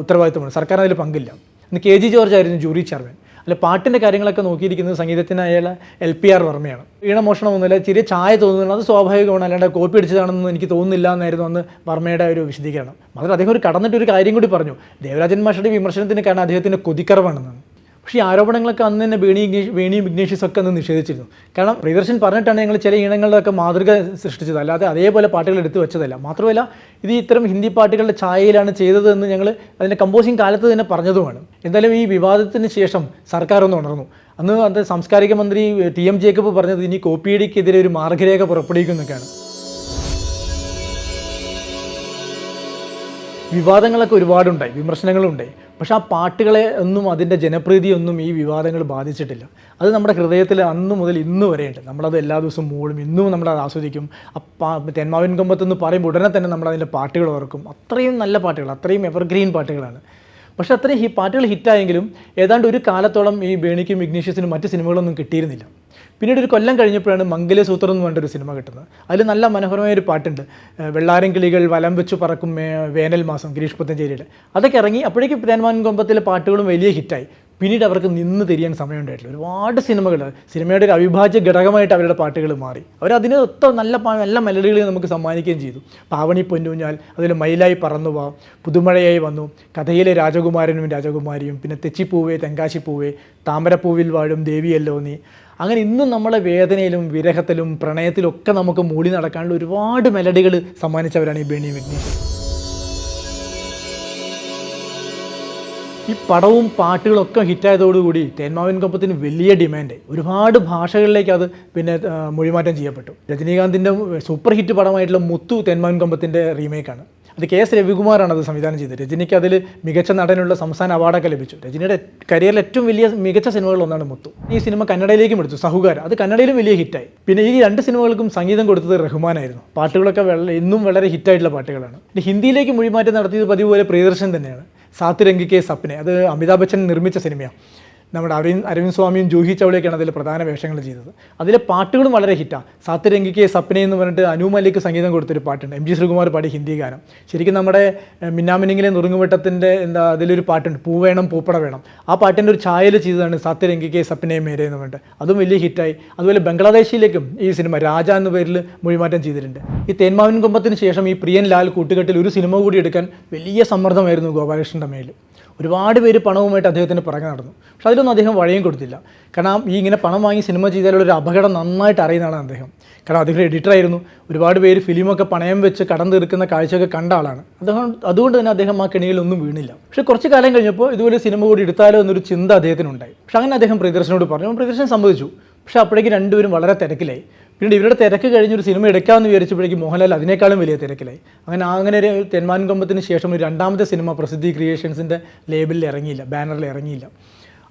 ഉത്തരവാദിത്തമാണ്. സർക്കാർ അതിൽ പങ്കില്ല. ഇന്ന് കെ ജി ജോർജ് ആയിരുന്നു ജൂറി ചെയർമാൻ. അല്ല പാട്ടിന്റെ കാര്യങ്ങളൊക്കെ നോക്കിയിരിക്കുന്നത് സംഗീതത്തിന് അയാൾ എൽ പി ആർ വർമ്മയാണ്. ഈണമോഷണമൊന്നുമില്ല ചെറിയ ചായ തോന്നുന്നില്ല അത് സ്വാഭാവികമാണ് അല്ലാണ്ട് കോപ്പി അടിച്ചതാണെന്ന് എനിക്ക് തോന്നുന്നില്ല എന്നായിരുന്നു അന്ന് വർമ്മയുടെ ഒരു വിശദീകരണം. മാത്രമല്ല അദ്ദേഹം ഒരു കടന്നിട്ട് ഒരു കാര്യം കൂടി പറഞ്ഞു. ദേവരാജൻ മാഷയുടെ വിമർശനത്തിന് കാരണം അദ്ദേഹത്തിന്റെ കൊതിക്കറവാണെന്നാണ്. പക്ഷേ ഈ ആരോപണങ്ങളൊക്കെ അന്ന് തന്നെ വേണി ഇഗ്നേഷ് വേണിയും ഇഗ്നേഷ്യസ് ഒക്കെ അന്ന് നിഷേധിച്ചിരുന്നു. കാരണം പ്രിയദർശൻ പറഞ്ഞിട്ടാണ് ഞങ്ങൾ ചില ഈണങ്ങളിലൊക്കെ മാതൃക സൃഷ്ടിച്ചത്. അല്ലാതെ അതേപോലെ പാട്ടുകൾ എടുത്തു വെച്ചതല്ല. മാത്രമല്ല ഇത് ഇത്തരം ഹിന്ദി പാട്ടുകളുടെ ഛായയിലാണ് ചെയ്തതെന്ന് ഞങ്ങൾ അതിന്റെ കമ്പോസിങ് കാലത്ത് തന്നെ പറഞ്ഞതുമാണ്. എന്തായാലും ഈ വിവാദത്തിന് ശേഷം സർക്കാർ ഒന്ന് ഉണർന്നു. അന്ന് അത് സാംസ്കാരിക മന്ത്രി ടി എം ജേക്കബ് പറഞ്ഞത് ഇനി കോപ്പിയടിക്കെതിരെ ഒരു മാർഗരേഖ പുറപ്പെടുവിക്കുന്നൊക്കെയാണ്. വിവാദങ്ങളൊക്കെ ഒരുപാടുണ്ടായി വിമർശനങ്ങളുണ്ടായി. പക്ഷേ ആ പാട്ടുകളെ ഒന്നും അതിന്റെ ജനപ്രീതിയൊന്നും ഈ വിവാദങ്ങൾ ബാധിച്ചിട്ടില്ല. അത് നമ്മുടെ ഹൃദയത്തിൽ അന്ന് മുതൽ ഇന്ന് വരെയുണ്ട്. നമ്മളത് എല്ലാ ദിവസവും മൂളും ഇന്നും നമ്മളത് ആസ്വദിക്കും. ആ തെന്മാവിൻ കൊമ്പത്തെന്ന് പറയുമ്പോൾ ഉടനെ തന്നെ നമ്മളതിന്റെ പാട്ടുകൾ ഓർക്കും. അത്രയും നല്ല പാട്ടുകൾ അത്രയും എവർഗ്രീൻ പാട്ടുകളാണ്. പക്ഷേ അത്രയും ഹി പാട്ടുകൾ ഹിറ്റായെങ്കിലും ഏതാണ്ട് ഒരു കാലത്തോളം ഈ ബേണിക്കും ഇഗ്നീഷ്യസിനും മറ്റ് സിനിമകളൊന്നും കിട്ടിയിരുന്നില്ല. പിന്നീട് ഒരു കൊല്ലം കഴിഞ്ഞപ്പോഴാണ് മംഗലസൂത്രം എന്ന് പറഞ്ഞൊരു സിനിമ കിട്ടുന്നത്. അതിൽ നല്ല മനോഹരമായ ഒരു പാട്ടുണ്ട്. വെള്ളാരം കിളികൾ വലം വെച്ചു പറക്കും വേനൽ മാസം ഗിരീഷ് പുത്തഞ്ചേരിയുടെ. അതൊക്കെ ഇറങ്ങി അപ്പോഴേക്കും പ്രധാനമാൻ കൊമ്പത്തിലെ പാട്ടുകളും വലിയ ഹിറ്റായി. പിന്നീട് അവർക്ക് നിന്ന് തിരിയാൻ സമയമുണ്ടായിട്ടില്ല. ഒരുപാട് സിനിമകൾ സിനിമയുടെ ഒരു അവിഭാജ്യ ഘടകമായിട്ട് അവരുടെ പാട്ടുകൾ മാറി. അവരതിന് ഒത്ത നല്ല നല്ല മെലഡികൾ നമുക്ക് സമ്മാനിക്കുകയും ചെയ്തു. പാവണി പൊന്നുഞ്ഞാൽ അതിൽ മയിലായി പറന്നുവാ പുതുമഴയായി വന്നു കഥയിലെ രാജകുമാരനും രാജകുമാരിയും പിന്നെ തെച്ചിപ്പൂവേ തെങ്കാശിപ്പൂവേ താമരപ്പൂവിൽ വാഴും ദേവിയല്ലോ നീ അങ്ങനെ ഇന്നും നമ്മളെ വേദനയിലും വിരഹത്തിലും പ്രണയത്തിലും ഒക്കെ നമുക്ക് മൂളി നടക്കാനുള്ള ഒരുപാട് മെലഡികൾ സമ്മാനിച്ചവരാണ് ഈ ബേണി വിഘ്നേഷ്. ഈ പടവും പാട്ടുകളൊക്കെ ഹിറ്റായതോടുകൂടി തേന്മാവിൻ കൊപ്പത്തിന് വലിയ ഡിമാൻഡ്. ഒരുപാട് ഭാഷകളിലേക്ക് അത് പിന്നെ മൊഴിമാറ്റം ചെയ്യപ്പെട്ടു. രജനീകാന്തിന്റെ സൂപ്പർ ഹിറ്റ് പടമായിട്ടുള്ള മുത്തു തേന്മാവിൻ കൊമ്പത്തിന്റെ റീമേക്കാണ്. അത് കെ എസ് രവികുമാറാണ് അത് സംവിധാനം ചെയ്തത്. രജനിക്ക് അതിൽ മികച്ച നടനുള്ള സംസ്ഥാന അവാർഡൊക്കെ ലഭിച്ചു. രജനിയുടെ കരിയറിൽ ഏറ്റവും വലിയ മികച്ച സിനിമകളിൽ ഒന്നാണ് മുത്തു. ഈ സിനിമ കന്നഡയിലേക്കും എടുത്തു സഹുകാര. അത് കന്നഡയിലും വലിയ ഹിറ്റായി. പിന്നെ ഈ രണ്ട് സിനിമകൾക്കും സംഗീതം കൊടുത്തത് റഹ്മാനായിരുന്നു. പാട്ടുകളൊക്കെ വളരെ ഇന്നും വളരെ ഹിറ്റായിട്ടുള്ള പാട്ടുകളാണ്. ഹിന്ദിയിലേക്ക് മൊഴിമാറ്റം നടത്തിയത് പതിവ് പോലെ പ്രിയദർശൻ തന്നെയാണ്. സാത്ത് രംഗി സപ്നെ. അത് അമിതാഭ് ബച്ചൻ നിർമ്മിച്ച സിനിമയാണ്. നമ്മുടെ അരവിന്ദ് അരവിന്ദ് സ്വാമിയും ജൂഹി ചൗളയൊക്കെയാണ് അതിൽ പ്രധാന വേഷങ്ങൾ ചെയ്തത്. അതിലെ പാട്ടുകളും വളരെ ഹിറ്റാണ് സാത്തിരംഗിക്ക് രംഗി സപ്നെ എന്ന് പറഞ്ഞിട്ട് അനു മല്ലിക്ക് സംഗീതം കൊടുത്തൊരു പാട്ടുണ്ട്. എം ജി ശ്രീകുമാർ പാടി ഹിന്ദി ഗാനം. ശരിക്കും നമ്മുടെ മിന്നാമിനിങ്ങിലെ നുറുങ്ങുവട്ടത്തിന്റെ എന്താ അതിലൊരു പാട്ടുണ്ട്. പൂ വേണം പൂപ്പട വേണം. ആ പാട്ടിന്റെ ഒരു ഛായയിൽ ചെയ്തതാണ് സാത്തിരംഗിക്ക് സപ്നെ മേരെ എന്ന് പറഞ്ഞിട്ട്. അതും വലിയ ഹിറ്റായി. അതുപോലെ ബംഗ്ലാദേശിലേക്കും ഈ സിനിമ രാജ എന്ന പേരിൽ മൊഴിമാറ്റം ചെയ്തിട്ടുണ്ട്. ഈ തേന്മാവിൻ കുമ്പത്തിന് ശേഷം ഈ പ്രിയൻ ലാൽ കൂട്ടുകെട്ടിൽ ഒരു സിനിമ കൂടി എടുക്കാൻ വലിയ സമ്മർദ്ദമായിരുന്നു ഗോപാലകൃഷ്ണന്റെ മേൽ ഒരുപാട് പേര് പണവുമായിട്ട് അദ്ദേഹത്തിന് പുറകെ നടന്നു. പക്ഷെ അതിലൊന്നും അദ്ദേഹം വഴിയും കൊടുത്തില്ല. കാരണം ഈ ഇങ്ങനെ പണം വാങ്ങി സിനിമ ചെയ്താലുള്ള ഒരു അപകടം നന്നായിട്ട് അറിയുന്നതാണ് അദ്ദേഹം. കാരണം അദ്ദേഹം എഡിറ്ററായിരുന്നു. ഒരുപാട് പേര് ഫിലിമൊക്കെ പണയം വെച്ച് കടം തീർക്കുന്ന കാഴ്ചയൊക്കെ കണ്ട ആളാണ്. അദ്ദേഹം അതുകൊണ്ട് തന്നെ അദ്ദേഹം ആ കെണിയിലൊന്നും വീണില്ല. പക്ഷേ കുറച്ച് കാലം കഴിഞ്ഞപ്പോൾ ഇതുപോലെ സിനിമ കൂടി എടുത്താലോ എന്നൊരു ചിന്ത അദ്ദേഹത്തിനുണ്ടായി. പക്ഷെ അങ്ങനെ അദ്ദേഹം പ്രിയദർശനോട് പറഞ്ഞു. പ്രിയദർശൻ സംബന്ധിച്ചു പക്ഷെ അപ്പോഴേക്കും രണ്ടുപേരും വളരെ തിരക്കിലായി. പിന്നീട് ഇവരുടെ തിരക്ക് കഴിഞ്ഞൊരു സിനിമ എടുക്കാമെന്ന് വിചാരിച്ചപ്പോഴേക്കും മോഹൻലാൽ അതിനേക്കാളും വലിയ തിരക്കിലായി. അങ്ങനെ അങ്ങനെ ഒരു തെന്മാൻ കമ്പത്തിന് ശേഷം ഒരു രണ്ടാമത്തെ സിനിമ പ്രസിദ്ധി ക്രിയേഷൻസിന്റെ ലേബലിൽ ഇറങ്ങിയില്ല ബാനറിൽ ഇറങ്ങിയില്ല.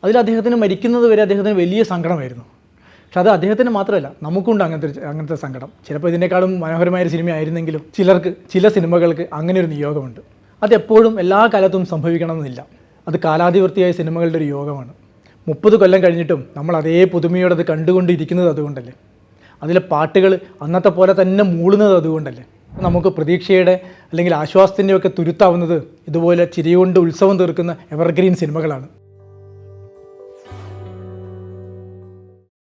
അതിൽ അദ്ദേഹത്തിന് മരിക്കുന്നത് വരെ അദ്ദേഹത്തിന് വലിയ സങ്കടമായിരുന്നു. പക്ഷെ അത് അദ്ദേഹത്തിന് മാത്രമല്ല നമുക്കുണ്ട് അങ്ങനത്തെ അങ്ങനത്തെ സങ്കടം. ചിലപ്പോൾ ഇതിനേക്കാളും മനോഹരമായ സിനിമ ആയിരുന്നെങ്കിലും ചിലർക്ക് ചില സിനിമകൾക്ക് അങ്ങനെ ഒരു നിയോഗമുണ്ട്. അതെപ്പോഴും എല്ലാ കാലത്തും സംഭവിക്കണമെന്നില്ല. അത് കാലാധിവർത്തിയായ സിനിമകളുടെ ഒരു യോഗമാണ്. മുപ്പത് കൊല്ലം കഴിഞ്ഞിട്ടും നമ്മൾ അതേ പുതുമയോടെ കണ്ടുകൊണ്ടിരിക്കുന്നത് അതുകൊണ്ടല്ലേ? അതിലെ പാട്ടുകൾ അന്നത്തെ പോലെ തന്നെ മൂളുന്നത് അതുകൊണ്ടല്ലേ. നമുക്ക് പ്രതീക്ഷയുടെ അല്ലെങ്കിൽ ആശ്വാസത്തിന്റെയൊക്കെ തുരുത്താവുന്നത് ഇതുപോലെ ചിരികൊണ്ട് ഉത്സവം തീർക്കുന്ന എവർഗ്രീൻ സിനിമകളാണ്.